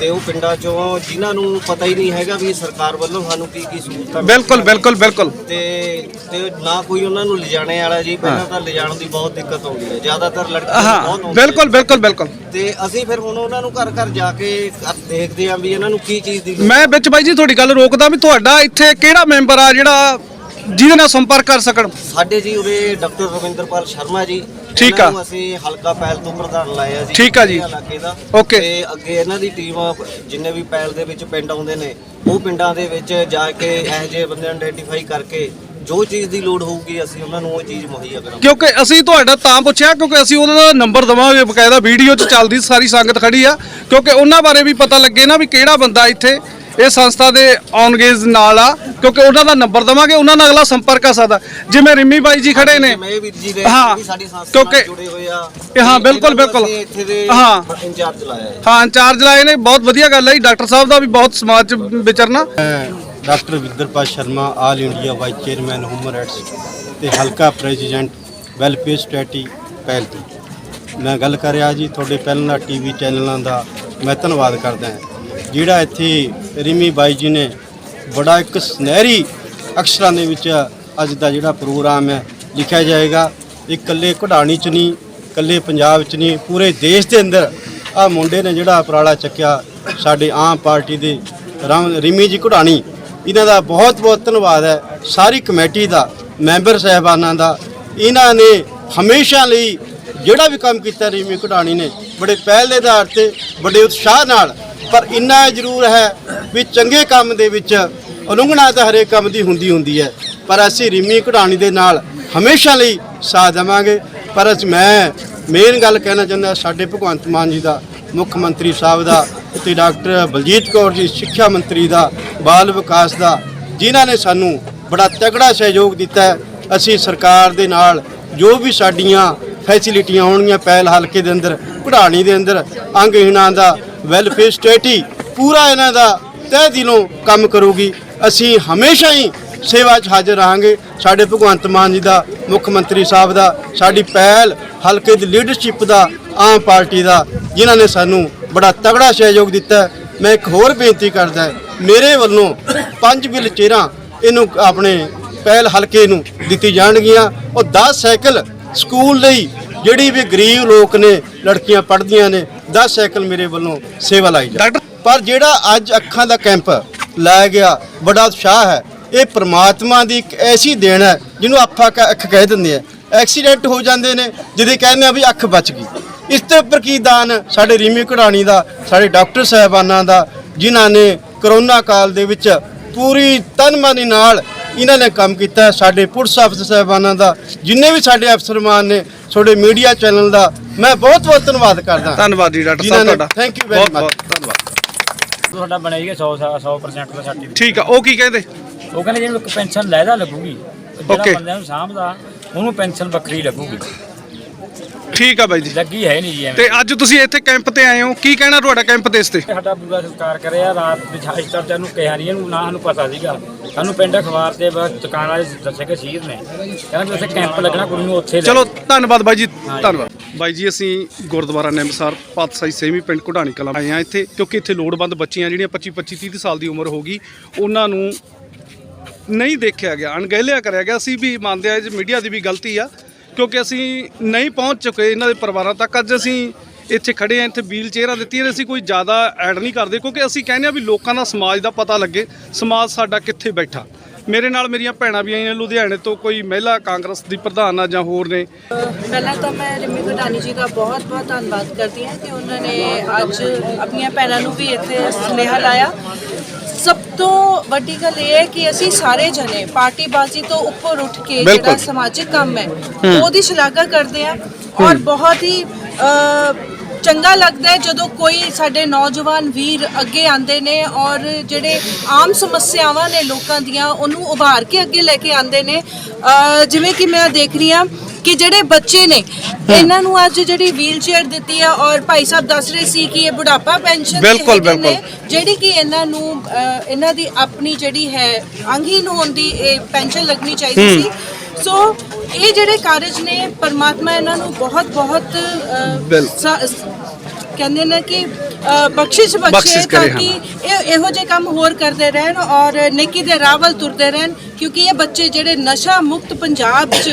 Speaker 7: ਤੇ ਉਹ ਪਿੰਡਾਂ ਚੋਂ ਜਿਨ੍ਹਾਂ ਨੂੰ ਪਤਾ ਹੀ ਨਹੀਂ ਹੈਗਾ ਵੀ ਸਰਕਾਰ ਵੱਲੋਂ ਸਾਨੂੰ ਕੀ ਕੀ ਸਹੂਲਤਾਂ
Speaker 3: ਬਿਲਕੁਲ ਬਿਲਕੁਲ ਬਿਲਕੁਲ।
Speaker 7: ਤੇ ਤੇ ਨਾ ਕੋਈ ਉਹਨਾਂ ਨੂੰ ਲਿਜਾਣੇ ਵਾਲਾ ਜੀ ਪਹਿਲਾਂ ਤਾਂ ਲਿਜਾਣ ਦੀ ਬਹੁਤ ਦਿੱਕਤ ਆਉਂਦੀ ਹੈ। ਜ਼ਿਆਦਾਤਰ ਲੜਕੀਆਂ ਬਹੁਤ
Speaker 3: ਹਾਂ
Speaker 7: ਆਉਂਦੀ
Speaker 3: ਬਿਲਕੁਲ। ਬਿਲਕੁਲ ਬਿਲਕੁਲ।
Speaker 7: ਤੇ ਅਸੀਂ ਫਿਰ ਹੁਣ ਉਹਨਾਂ ਨੂੰ ਘਰ ਘਰ ਜਾ ਕੇ ਦੇਖਦੇ ਆਂ ਵੀ ਇਹਨਾਂ ਨੂੰ ਕੀ ਚੀਜ਼ ਦੀ
Speaker 3: ਮੈਂ ਵਿੱਚ ਬਾਈ ਜੀ ਤੁਹਾਡੀ ਗੱਲ ਰੋਕਦਾ ਵੀ ਤੁਹਾਡਾ ਇੱਥੇ ਕਿਹੜਾ ਮੈਂਬਰ ਆ ਜਿਹੜਾ ਜਿਹਦੇ ਨਾਲ ਸੰਪਰਕ ਕਰ ਸਕਣ?
Speaker 7: ਸਾਡੇ ਜੀ ਉਰੇ ਡਾਕਟਰ ਰਵਿੰਦਰਪਾਲ ਸ਼ਰਮਾ ਜੀ
Speaker 3: ਠੀਕ
Speaker 7: ਇਹਨਾਂ
Speaker 3: ਆ।
Speaker 7: ਨੂੰ ਅਸੀਂ ਹਲਕਾ ਪੈਲ ਤੋਂ ਪ੍ਰਧਾਨ ਲਾਇਆ ਜੀ
Speaker 3: ਠੀਕ ਆ ਜੀ।
Speaker 7: ਇਲਾਕੇ ਦਾ
Speaker 3: Okay।
Speaker 7: ਤੇ ਅੱਗੇ ਇਹਨਾਂ ਦੀ ਟੀਮ ਜਿੰਨੇ ਵੀ ਪੈਲ ਦੇ ਵਿੱਚ ਪਿੰਡ ਆਉਂਦੇ ਨੇ ਉਹ ਪਿੰਡਾਂ ਦੇ ਵਿੱਚ ਜਾ ਕੇ ਇਹੋ ਜਿਹੇ ਬੰਦਿਆਂ ਨੂੰ ਆਇਡੈਂਟੀਫਾਈ ਕਰਕੇ ਜੋ ਚੀਜ਼ ਦੀ ਲੋੜ ਹੋਊਗੀ ਅਸੀਂ ਉਹਨਾਂ ਨੂੰ ਉਹ ਚੀਜ਼ ਮੁਹੱਈਆ ਕਰਾਂਗੇ
Speaker 3: ਕਿਉਂਕਿ ਅਸੀਂ ਤੁਹਾਡਾ ਤਾਂ ਪੁੱਛਿਆ ਕਿਉਂਕਿ ਅਸੀਂ ਉਹਨਾਂ ਦਾ ਨੰਬਰ ਦਵਾਂਗੇ ਬਕਾਇਦਾ ਵੀਡੀਓ 'ਚ ਚੱਲਦੀ ਸਾਰੀ ਸੰਗਤ ਖੜੀ ਆ ਕਿਉਂਕਿ ਉਹਨਾਂ ਬਾਰੇ ਵੀ ਪਤਾ ਲੱਗੇ ਨਾ ਵੀ ਕਿਹੜਾ ਬੰਦਾ ਇੱਥੇ ਇਹ ਸੰਸਥਾ ਦੇ ਔਨਗੇਜ ਨਾਲ ਆ ਕਿਉਂਕਿ ਉਹਨਾਂ ਦਾ ਨੰਬਰ ਦਵਾਂਗੇ ਉਹਨਾਂ ਨਾਲ ਅਗਲਾ ਸੰਪਰਕ ਕਰ ਸਕਦਾ ਜਿਵੇਂ ริ ੰਮੀ ਬਾਈ ਜੀ ਖੜੇ ਨੇ।
Speaker 7: ਮੈਂ ਵੀਰ ਜੀ ਦੇ
Speaker 3: ਹਾਂ,
Speaker 7: ਸਾਡੀ ਸੰਸਥਾ
Speaker 3: ਕਿਉਂਕਿ-
Speaker 7: ਨਾਲ ਜੁੜੇ ਹੋਏ ਆ।
Speaker 3: ਇਹ ਹਾਂ, ਬਿਲਕੁਲ, ਬਿਲਕੁਲ। ਹਾਂ।
Speaker 7: ਇੰਚਾਰਜ ਲਾਇਆ ਹੈ।
Speaker 3: ਹਾਂ ਇੰਚਾਰਜ ਲਾਏ ਨੇ ਬਹੁਤ ਵਧੀਆ ਗੱਲ ਹੈ ਜੀ। ਡਾਕਟਰ ਸਾਹਿਬ ਦਾ ਵੀ ਬਹੁਤ ਸਮਾਜ 'ਚ ਵਿਚਰਨਾ।
Speaker 8: ਮੈਂ doctor Vinderpal Sharma all India vice chairman human rights ਤੇ ਹਲਕਾ ਪ੍ਰੈਜ਼ੀਡੈਂਟ ਵੈਲਫੇਅਰ ਸਟੇਟੀ ਪਹਿਲ ਤੋਂ। ਮੈਂ ਗੱਲ ਕਰ ਰਿਹਾ ਜੀ ਤੁਹਾਡੇ ਪਹਿਲਾਂ ਟੀਵੀ ਚੈਨਲਾਂ ਦਾ ਮੈਂ ਧੰਨਵਾਦ ਕਰਦਾ ਹਾਂ। ਜਿਹੜਾ ਇੱਥੇ ਰਿਮੀ ਬਾਈ ਜੀ ਨੇ ਬੜਾ ਇੱਕ ਸੁਨਹਿਰੀ ਅਕਸ਼ਰਾਂ ਦੇ ਵਿੱਚ ਅੱਜ ਦਾ ਜਿਹੜਾ ਪ੍ਰੋਗਰਾਮ ਹੈ ਲਿਖਿਆ ਜਾਏਗਾ। ਇਹ ਇਕੱਲੇ ਕਢਾਣੀ ਚ ਨਹੀਂ, ਇਕੱਲੇ ਪੰਜਾਬ ਚ ਨਹੀਂ, ਪੂਰੇ ਦੇਸ਼ ਦੇ ਅੰਦਰ ਆ ਮੁੰਡੇ ਨੇ ਜਿਹੜਾ ਉਪਰਾਲਾ ਚੱਕਿਆ ਸਾਡੇ ਆਮ ਪਾਰਟੀ ਦੇ ਰਾਮ, ਰਿਮੀ ਜੀ ਕਢਾਣੀ ਇਹਨਾਂ ਦਾ ਬਹੁਤ ਬਹੁਤ ਧੰਨਵਾਦ ਹੈ। ਸਾਰੀ ਕਮੇਟੀ ਦਾ, ਮੈਂਬਰ ਸਹਿਬਾਨਾਂ ਦਾ, ਇਹਨਾਂ ਨੇ ਹਮੇਸ਼ਾ ਲਈ ਜਿਹੜਾ ਵੀ ਕੰਮ ਕੀਤਾ ਰਿਮੀ ਕਢਾਣੀ ਨੇ, ਬੜੇ ਪਹਿਲ ਦੇ ਆਧਾਰ ਤੇ, ਬੜੇ ਉਤਸ਼ਾਹ ਨਾਲ ਪਰ ਇੰਨਾ ਜ਼ਰੂਰ ਹੈ ਵੀ ਚੰਗੇ ਕੰਮ ਦੇ ਵਿੱਚ ਉਲੰਘਣਾ ਤਾਂ ਹਰੇਕ ਕੰਮ ਦੀ ਹੁੰਦੀ ਹੁੰਦੀ ਹੈ। ਪਰ ਅਸੀਂ ਰਿਮੀ ਕਢਾਣੀ ਦੇ ਨਾਲ ਹਮੇਸ਼ਾ ਲਈ ਸਾਥ ਦੇਵਾਂਗੇ। ਪਰ ਅਸੀਂ ਮੈਂ ਮੇਨ ਗੱਲ ਕਹਿਣਾ ਚਾਹੁੰਦਾ, ਸਾਡੇ ਭਗਵੰਤ ਮਾਨ ਜੀ ਦਾ, ਮੁੱਖ ਮੰਤਰੀ ਸਾਹਿਬ ਦਾ ਤੇ ਡਾਕਟਰ ਬਲਜੀਤ ਕੌਰ ਜੀ, ਸਿੱਖਿਆ ਮੰਤਰੀ ਦਾ, ਬਾਲ ਵਿਕਾਸ ਦਾ, ਜਿਨ੍ਹਾਂ ਨੇ ਸਾਨੂੰ ਬੜਾ ਤਗੜਾ ਸਹਿਯੋਗ ਦਿੱਤਾ ਹੈ। ਅਸੀਂ ਸਰਕਾਰ ਦੇ ਨਾਲ ਜੋ ਵੀ ਸਾਡੀਆਂ ਫੈਸਿਲਿਟੀਆਂ ਹੋਣਗੀਆਂ ਪਹਿਲ ਹਲਕੇ ਦੇ ਅੰਦਰ ਕਢਾਣੀ ਦੇ ਅੰਦਰ, ਅੰਗਹੀਣਾਂ ਦਾ ਵੈਲਫੇਅਰ ਸਟੇਟੀ ਪੂਰਾ ਇਹਨਾਂ ਦਾ ਤਹਿ ਦਿਲੋਂ ਕੰਮ ਕਰੂਗੀ। ਅਸੀਂ ਹਮੇਸ਼ਾ ਹੀ ਸੇਵਾ 'ਚ ਹਾਜ਼ਰ ਰਹਾਂਗੇ। ਸਾਡੇ ਭਗਵੰਤ ਮਾਨ ਜੀ ਦਾ, ਮੁੱਖ ਮੰਤਰੀ ਸਾਹਿਬ ਦਾ, ਸਾਡੀ ਪਹਿਲ, ਹਲਕੇ ਦੀ ਲੀਡਰਸ਼ਿਪ ਦਾ, ਆਮ ਪਾਰਟੀ ਦਾ, ਜਿਨ੍ਹਾਂ ਨੇ ਸਾਨੂੰ ਬੜਾ ਤਗੜਾ ਸਹਿਯੋਗ ਦਿੱਤਾ ਮੈਂ ਇੱਕ ਹੋਰ ਬੇਨਤੀ ਕਰਦਾ ਮੇਰੇ ਵੱਲੋਂ ਪੰਜ ਬਿਲ ਚੇਰਾਂ ਇਹਨੂੰ ਆਪਣੇ ਪਹਿਲ ਹਲਕੇ ਨੂੰ ਦਿੱਤੀ ਜਾਣਗੀਆਂ। ਉਹ 10 ਸਾਈਕਲ ਸਕੂਲ ਲਈ ਜਿਹੜੀ ਵੀ ਗਰੀਬ ਲੋਕ ਨੇ ਲੜਕੀਆਂ ਪੜ੍ਹਦੀਆਂ ਨੇ 10 ਸਾਈਕਲ ਮੇਰੇ ਵੱਲੋਂ ਸੇਵਾ ਲਾਈ ਜਾ ਪਰ ਜਿਹੜਾ ਅੱਜ ਅੱਖਾਂ ਦਾ ਕੈਂਪ ਲਾਇਆ ਗਿਆ ਬੜਾ ਉਤਸ਼ਾਹ ਹੈ। ਇਹ ਪ੍ਰਮਾਤਮਾ ਦੀ ਇੱਕ ਐਸੀ ਦੇਣ ਹੈ ਜਿਹਨੂੰ ਆਪਾਂ ਅੱਖ ਕਹਿ ਦਿੰਦੇ ਆ ਐਕਸੀਡੈਂਟ ਹੋ ਜਾਂਦੇ ਨੇ ਜਿਹਦੇ ਕਹਿੰਦੇ ਆ ਵੀ ਅੱਖ ਬਚ ਗਈ। ਇਸ ਤੇ ਉੱਪਰ ਕੀ ਦਾਨ? ਸਾਡੇ ਰੀਮੀ ਕਢਾਣੀ ਦਾ ਸਾਡੇ ਡਾਕਟਰ ਸਾਹਿਬਾਨਾਂ ਦਾ ਜਿਨ੍ਹਾਂ ਨੇ ਕਰੋਨਾ ਕਾਲ ਦੇ ਵਿੱਚ ਪੂਰੀ ਤਨਮਾਨੀ ਨਾਲ ਇਹਨਾਂ ਨੇ ਕੰਮ ਕੀਤਾ। ਸਾਡੇ ਪੁਲਿਸ ਅਫਸਰ ਸਾਹਿਬਾਨਾਂ ਦਾ ਜਿੰਨੇ ਵੀ ਸਾਡੇ ਅਫਸਰਮਾਨ ਨੇ ਤੁਹਾਡੇ ਮੀਡੀਆ ਚੈਨਲ ਦਾ ਮੈਂ ਬਹੁਤ ਬਹੁਤ ਧੰਨਵਾਦ ਕਰਦਾ।
Speaker 3: ਧੰਨਵਾਦ ਜੀ ਡਾਕਟਰ ਸਾਹਿਬ ਤੁਹਾਡਾ।
Speaker 8: ਥੈਂਕ ਯੂ ਵੈਰੀ
Speaker 3: ਬਹੁਤ-
Speaker 8: ਮਚ
Speaker 3: ਬਹੁਤ
Speaker 8: ਧੰਨਵਾਦ।
Speaker 9: ਤੁਹਾਡਾ ਬਣਾਈਗਾ 100 100% ਦਾ ਸਰਟੀਫਿਕੇਟ
Speaker 3: ਠੀਕ ਆ ਉਹ ਕੀ ਕਹਿੰਦੇ?
Speaker 9: ਉਹ ਕਹਿੰਦੇ ਜਿਹਨੂੰ ਇੱਕ ਪੈਨਸ਼ਨ ਲੈਦਾ ਲੱਗੂਗੀ ਜਿਹੜਾ. ਬੰਦਿਆਂ ਨੂੰ ਸਾਂਭਦਾ ਉਹਨੂੰ ਪੈਨਸ਼ਨ ਵੱਖਰੀ ਲੱਗੂਗੀ।
Speaker 3: ਠੀਕ ਆ ਬਾਈ ਜੀ।
Speaker 9: ਲੱਗੀ ਹੈ ਨਹੀਂ ਜੀ ਐਵੇਂ।
Speaker 3: ਤੇ ਅੱਜ ਤੁਸੀਂ ਇੱਥੇ ਕੈਂਪ ਤੇ ਆਏ ਹੋ। ਕੀ ਕਹਿਣਾ ਤੁਹਾਡਾ ਕੈਂਪ ਦੇ ਇਸ ਤੇ?
Speaker 9: ਸਾਡਾ ਪੂਰਾ ਸਤਿਕਾਰ ਕਰਿਆ ਰਾਤ ਵਿੱਚ ਹਾਈਸਟਰ ਤੇ ਨੂੰ ਕਿਹਾ ਨਹੀਂ ਇਹਨੂੰ ਨਾ ਸਾਨੂੰ ਪਤਾ ਸੀਗਾ। ਸਾਨੂੰ ਪਿੰਡ ਅਖਬਾਰ ਤੇ ਬਸ ਦੁਕਾਨ ਵਾਲੇ ਦੱਸਿਆ ਕਿ ਸ਼ਹੀਦ ਨੇ। ਕਹਿੰਦਾ ਵੀ ਉੱਥੇ ਕੈਂਪ ਲੱਗਣਾ ਕੁੜੀ ਨੂੰ ਉੱਥੇ ਲੈ
Speaker 3: ਚਲੋ ਧੰਨਵਾਦ ਬਾਈ ਜੀ ਧੰਨਵਾਦ। ਬਾਈ ਜੀ ਅਸੀਂ ਗੁਰਦੁਆਰਾ ਨਿੰਮਸਰ ਪਾਤਸ਼ਾਹੀ ਸੇਵੀਂ ਪਿੰਡ ਘੁਡਾਣੀ ਕਲਾਂ ਆਏ ਆ ਇੱਥੇ ਕਿਉਂਕਿ ਇੱਥੇ ਲੋੜਵੰਦ ਬੱਚੀਆਂ ਜਿਹੜੀਆਂ 25 25 30 ਸਾਲ ਦੀ ਉਮਰ ਹੋ ਗਈ ਉਹਨਾਂ ਨੂੰ ਨਹੀਂ ਦੇਖਿਆ ਗਿਆ ਅਣਗਹਿਲਿਆ ਕਰਿਆ ਗਿਆ। ਅਸੀਂ ਵੀ ਮੰਨਦੇ ਆ ਇਹ ਮੀਡੀਆ ਦੀ ਵੀ ਗਲਤੀ ਆ। ਕਿਉਂਕਿ ਅਸੀਂ ਨਹੀਂ ਪਹੁੰਚ ਚੁੱਕੇ ਇਹਨਾਂ ਦੇ ਪਰਿਵਾਰਾਂ ਤੱਕ। ਅੱਜ ਅਸੀਂ ਇੱਥੇ ਖੜੇ ਆ ਇੱਥੇ ਵੀਲ ਚੇਅਰਾਂ ਦਿੱਤੀਆਂ ਨੇ ਅਸੀਂ ਕੋਈ ਜ਼ਿਆਦਾ ਐਡ ਨਹੀਂ ਕਰਦੇ। ਕਿਉਂਕਿ ਅਸੀਂ ਕਹਿੰਦੇ ਆ ਵੀ ਲੋਕਾਂ ਦਾ ਸਮਾਜ ਦਾ ਪਤਾ ਲੱਗੇ, ਸਮਾਜ ਸਾਡਾ ਕਿੱਥੇ ਬੈਠਾ। ਮੇਰੇ ਨਾਲ ਮੇਰੀਆਂ ਭੈਣਾਂ ਵੀ ਆਈਆਂ ਲੁਧਿਆਣੇ ਤੋਂ, ਕੋਈ ਮਹਿਲਾ ਕਾਂਗਰਸ ਦੀ ਪ੍ਰਧਾਨ ਆ ਜਾਂ ਹੋਰ ਨੇ।
Speaker 10: ਪਹਿਲਾਂ ਤਾਂ ਮੈਂ ਰਿਮੀ ਕਟਾਨੀ ਜੀ ਦਾ ਬਹੁਤ ਬਹੁਤ ਧੰਨਵਾਦ ਕਰਦੀ ਹਾਂ ਕਿ ਉਹਨਾਂ ਨੇ ਅੱਜ ਆਪਣੀਆਂ ਭੈਣਾਂ ਨੂੰ ਵੀ ਇੱਥੇ ਸੁਨੇਹਾ ਲਾਇਆ। ਸਭ ਤੋਂ ਵੱਡੀ ਗੱਲ ਇਹ ਹੈ ਕਿ ਅਸੀਂ ਸਾਰੇ ਜਣੇ ਪਾਰਟੀਬਾਜ਼ੀ ਤੋਂ ਉੱਪਰ ਉੱਠ ਕੇ। ਜਿਹੜਾ ਸਮਾਜਿਕ ਕੰਮ ਹੈ ਉਹਦੀ ਸ਼ਲਾਘਾ ਕਰਦੇ ਆ ਔਰ ਬਹੁਤ ਹੀ ਚੰਗਾ ਲੱਗਦਾ ਹੈ ਜਦੋਂ ਕੋਈ ਸਾਡੇ ਨੌਜਵਾਨ ਵੀਰ ਅੱਗੇ ਆਉਂਦੇ ਨੇ ਔਰ ਜਿਹੜੇ ਆਮ ਸਮੱਸਿਆਵਾਂ ਨੇ ਲੋਕਾਂ ਦੀਆਂ ਉਹਨੂੰ ਉਭਾਰ ਕੇ ਅੱਗੇ ਲੈ ਕੇ ਆਉਂਦੇ ਨੇ। ਜਿਵੇਂ ਕਿ ਮੈਂ ਦੇਖ ਰਹੀ ਹਾਂ ਕਿ ਜਿਹੜੇ ਬੱਚੇ ਨੇ ਇਹਨਾਂ ਨੂੰ ਅੱਜ ਜਿਹੜੀ ਵੀਲ ਚੇਅਰ ਦਿੱਤੀ ਹੈ ਔਰ ਭਾਈ ਸਾਹਿਬ ਦੱਸ ਰਹੇ ਸੀ ਕਿ ਇਹ ਬੁਢਾਪਾ ਪੈਨਸ਼ਨ
Speaker 3: ਬਿਲਕੁਲ,
Speaker 10: ਨੇ,
Speaker 3: ਬਿਲਕੁਲ।
Speaker 10: ਜਿਹੜੀ ਕਿ ਇਹਨਾਂ ਨੂੰ ਇਹਨਾਂ ਦੀ ਆਪਣੀ ਜਿਹੜੀ ਹੈ ਅੰਗਹੀਨ ਹੋਣ ਦੀ ਇਹ ਪੈਨਸ਼ਨ ਲੱਗਣੀ ਚਾਹੀਦੀ ਸੀ। ਸੋ ਇਹ ਜਿਹੜੇ ਕਾਰਜ ਨੇ ਪਰਮਾਤਮਾ ਇਹਨਾਂ ਨੂੰ ਬਹੁਤ ਬਹੁਤ ਕਹਿੰਦੇ ਨੇ ਕਿ ਬਖਸ਼ਿਸ਼ ਬਖਸ਼ੇ ਤਾਂ ਕਿ ਇਹ ਇਹੋ ਜਿਹੇ ਕੰਮ ਹੋਰ ਕਰਦੇ ਰਹਿਣ ਔਰ ਨੇਕੀ ਦੇ ਰਾਹ ਵੱਲ ਤੁਰਦੇ ਰਹਿਣ ਕਿਉਂਕਿ ਇਹ ਬੱਚੇ ਜਿਹੜੇ ਨਸ਼ਾ ਮੁਕਤ ਪੰਜਾਬ 'ਚ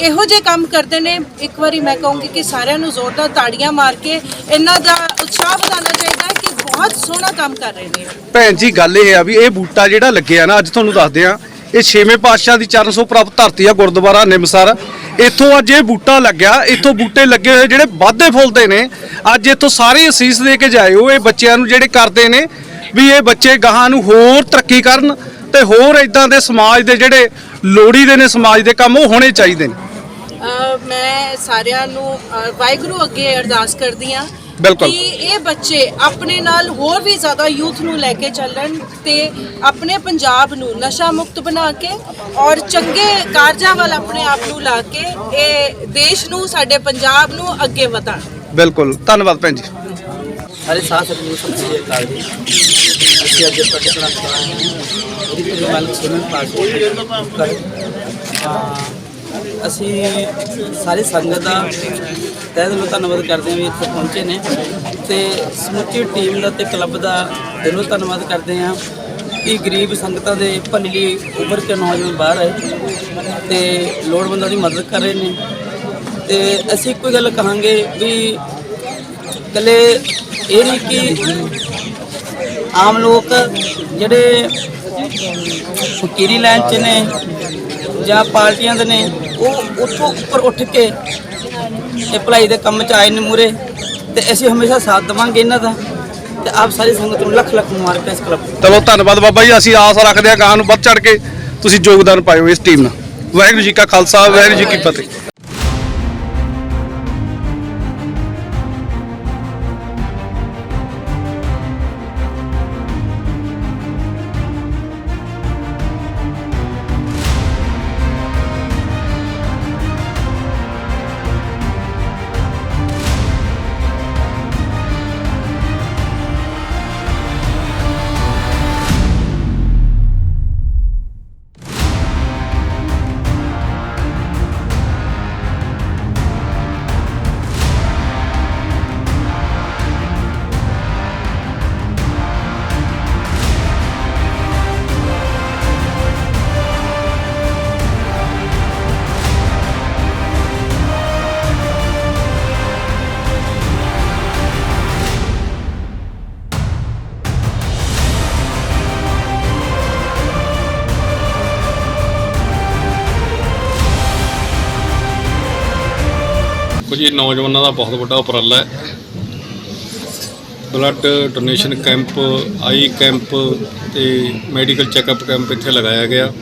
Speaker 10: ਇਹੋ ਜਿਹੇ ਕੰਮ ਕਰਦੇ ਨੇ। ਇੱਕ ਵਾਰੀ ਮੈਂ ਕਹੂੰਗੀ ਕਿ ਸਾਰਿਆਂ ਨੂੰ ਜ਼ੋਰਦਾਰ ਤਾੜੀਆਂ ਮਾਰ ਕੇ ਇਹਨਾਂ ਦਾ ਉਤਸ਼ਾਹ ਵਧਾਉਣਾ ਚਾਹੀਦਾ ਹੈ ਕਿ ਬਹੁਤ ਸੋਹਣਾ ਕੰਮ ਕਰ ਰਹੇ ਨੇ।
Speaker 3: ਭੈਣ ਜੀ ਗੱਲ ਇਹ ਆ ਵੀ ਇਹ ਬੂਟਾ ਜਿਹੜਾ ਲੱਗਿਆ ਨਾ ਅੱਜ ਤੁਹਾਨੂੰ ਦੱਸਦੇ ਆ ਇਹ ਛੇਵੇਂ ਪਾਤਸ਼ਾਹ ਦੀ ਚਰਨ ਸੋ ਪ੍ਰਾਪਤ ਧਰਤੀ ਆ ਗੁਰਦੁਆਰਾ ਨਿਮਸਰ। ਇੱਥੋਂ ਅੱਜ ਇਹ ਬੂਟਾ ਲੱਗਿਆ। ਇੱਥੋਂ ਬੂਟੇ ਲੱਗੇ ਹੋਏ ਜਿਹੜੇ ਵਾਧੇ ਫੁੱਲਦੇ ਨੇ। ਅੱਜ ਇੱਥੋਂ ਸਾਰੇ ਅਸੀਸ ਦੇ ਕੇ ਜਾਇਓ ਇਹ ਬੱਚਿਆਂ ਨੂੰ ਜਿਹੜੇ ਕਰਦੇ ਨੇ ਵੀ ਇਹ ਬੱਚੇ ਗਾਹਾਂ ਨੂੰ ਹੋਰ ਤਰੱਕੀ ਕਰਨ ਤੇ ਹੋਰ ਇਦਾਂ ਦੇ ਸਮਾਜ ਦੇ ਜਿਹੜੇ ਲੋੜੀ ਦੇ ਨੇ, ਸਮਾਜ ਦੇ ਕੰਮ ਉਹ ਹੋਣੇ ਚਾਹੀਦੇ ਨੇ।
Speaker 10: ਮੈਂ ਸਾਰਿਆਂ ਨੂੰ ਵਾਹਿਗੁਰੂ ਅੱਗੇ ਅਰਦਾਸ ਕਰਦੀ ਹਾਂ
Speaker 3: ਬਿਲਕੁਲ।
Speaker 10: ਕਿ ਇਹ ਬੱਚੇ ਆਪਣੇ ਨਾਲ ਹੋਰ ਵੀ ਜ਼ਿਆਦਾ ਯੂਥ ਨੂੰ ਲੈ ਕੇ ਚੱਲਣ ਤੇ ਆਪਣੇ ਪੰਜਾਬ ਨੂੰ ਨਸ਼ਾ ਮੁਕਤ ਬਣਾ ਕੇ ਔਰ ਚੰਗੇ ਕਾਰਜਾਂ ਵੱਲ ਆਪਣੇ ਆਪ ਨੂੰ ਲਾ ਕੇ ਇਹ ਦੇਸ਼ ਨੂੰ ਸਾਡੇ ਪੰਜਾਬ ਨੂੰ ਅੱਗੇ ਵਧਾਉਣ
Speaker 3: ਬਿਲਕੁਲ। ਧੰਨਵਾਦ ਭੈਣ ਜੀ।
Speaker 6: ਸਾਰੇ ਸਾਥ ਸਤਿਗੁਰੂ ਸਤਿ ਸ੍ਰੀ ਅਕਾਲ ਜੀ ਅਸੀਂ ਅੱਜ ਹਾਂ ਇਹਦੀ ਤੇਰੀ ਮਾਲਕ ਛੇਵੇਂ ਪਾਸ ਕਰ ਅਸੀਂ ਸਾਰੀ ਸੰਗਤ ਦਾ ਤਹਿ ਦਿਲੋਂ ਧੰਨਵਾਦ ਕਰਦੇ ਹਾਂ ਵੀ ਇੱਥੇ ਪਹੁੰਚੇ ਨੇ ਤੇ ਸਮੁੱਚੀ ਟੀਮ ਦਾ ਤੇ ਕਲੱਬ ਦਾ ਦਿਲੋਂ ਧੰਨਵਾਦ ਕਰਦੇ ਹਾਂ ਕਿ ਗਰੀਬ ਸੰਗਤਾਂ ਦੇ ਭਲੇ ਲਈ ਉੱਭਰ ਕੇ ਨੌਜਵਾਨ ਬਾਹਰ ਆਏ ਤੇ ਲੋੜਵੰਦਾਂ ਦੀ ਮਦਦ ਕਰ ਰਹੇ ਨੇ। ਤੇ ਅਸੀਂ ਇੱਕੋ ਹੀ ਗੱਲ ਕਹਾਂਗੇ ਵੀ ਕੱਲੇ ਇਹ ਨਹੀਂ ਕਿ ਆਮ ਲੋਕ ਜਿਹੜੇ ਫਕੀਰੀ ਲਾਈਨ 'ਚ ਨੇ ਜਾਂ ਪਾਰਟੀਆਂ ਦੇ ਨੇ, ਉਹ ਉੱਥੋਂ ਉੱਪਰ ਉੱਠ ਕੇ ਇਹ ਭਲਾਈ ਦੇ ਕੰਮ 'ਚ ਆਏ ਨੇ ਮੂਰੇ ਤੇ ਅਸੀਂ ਹਮੇਸ਼ਾ ਸਾਥ ਦੇਵਾਂਗੇ ਇਹਨਾਂ ਦਾ, ਤੇ ਆਪ ਸਾਰੀ ਸੰਗਤ ਨੂੰ ਲੱਖ ਲੱਖ ਮੁਬਾਰਕਾਂ ਇਸ ਕਲੱਬ
Speaker 3: ਚਲੋ, ਧੰਨਵਾਦ ਬਾਬਾ ਜੀ, ਅਸੀਂ ਆਸ ਰੱਖਦੇ ਹਾਂ ਗਾਹਾਂ ਨੂੰ ਵੱਧ ਚੜ ਕੇ ਤੁਸੀਂ ਯੋਗਦਾਨ ਪਾਇਓ ਇਸ ਟੀਮ ਨਾਲ। ਵਾਹਿਗੁਰੂ ਜੀ ਕਾ ਖਾਲਸਾ, ਵਾਹਿਗੁਰੂ ਜੀ ਕੀ ਫਤਿਹ।
Speaker 11: ਨੌਜਵਾਨਾਂ ਦਾ ਬਹੁਤ ਵੱਡਾ ਉਪਰਾਲਾ ਹੈ। Blood donation camp, eye camp ਤੇ ਮੈਡੀਕਲ ਚੈੱਕਅਪ ਕੈਂਪ ਇੱਥੇ ਲਗਾਇਆ ਗਿਆ।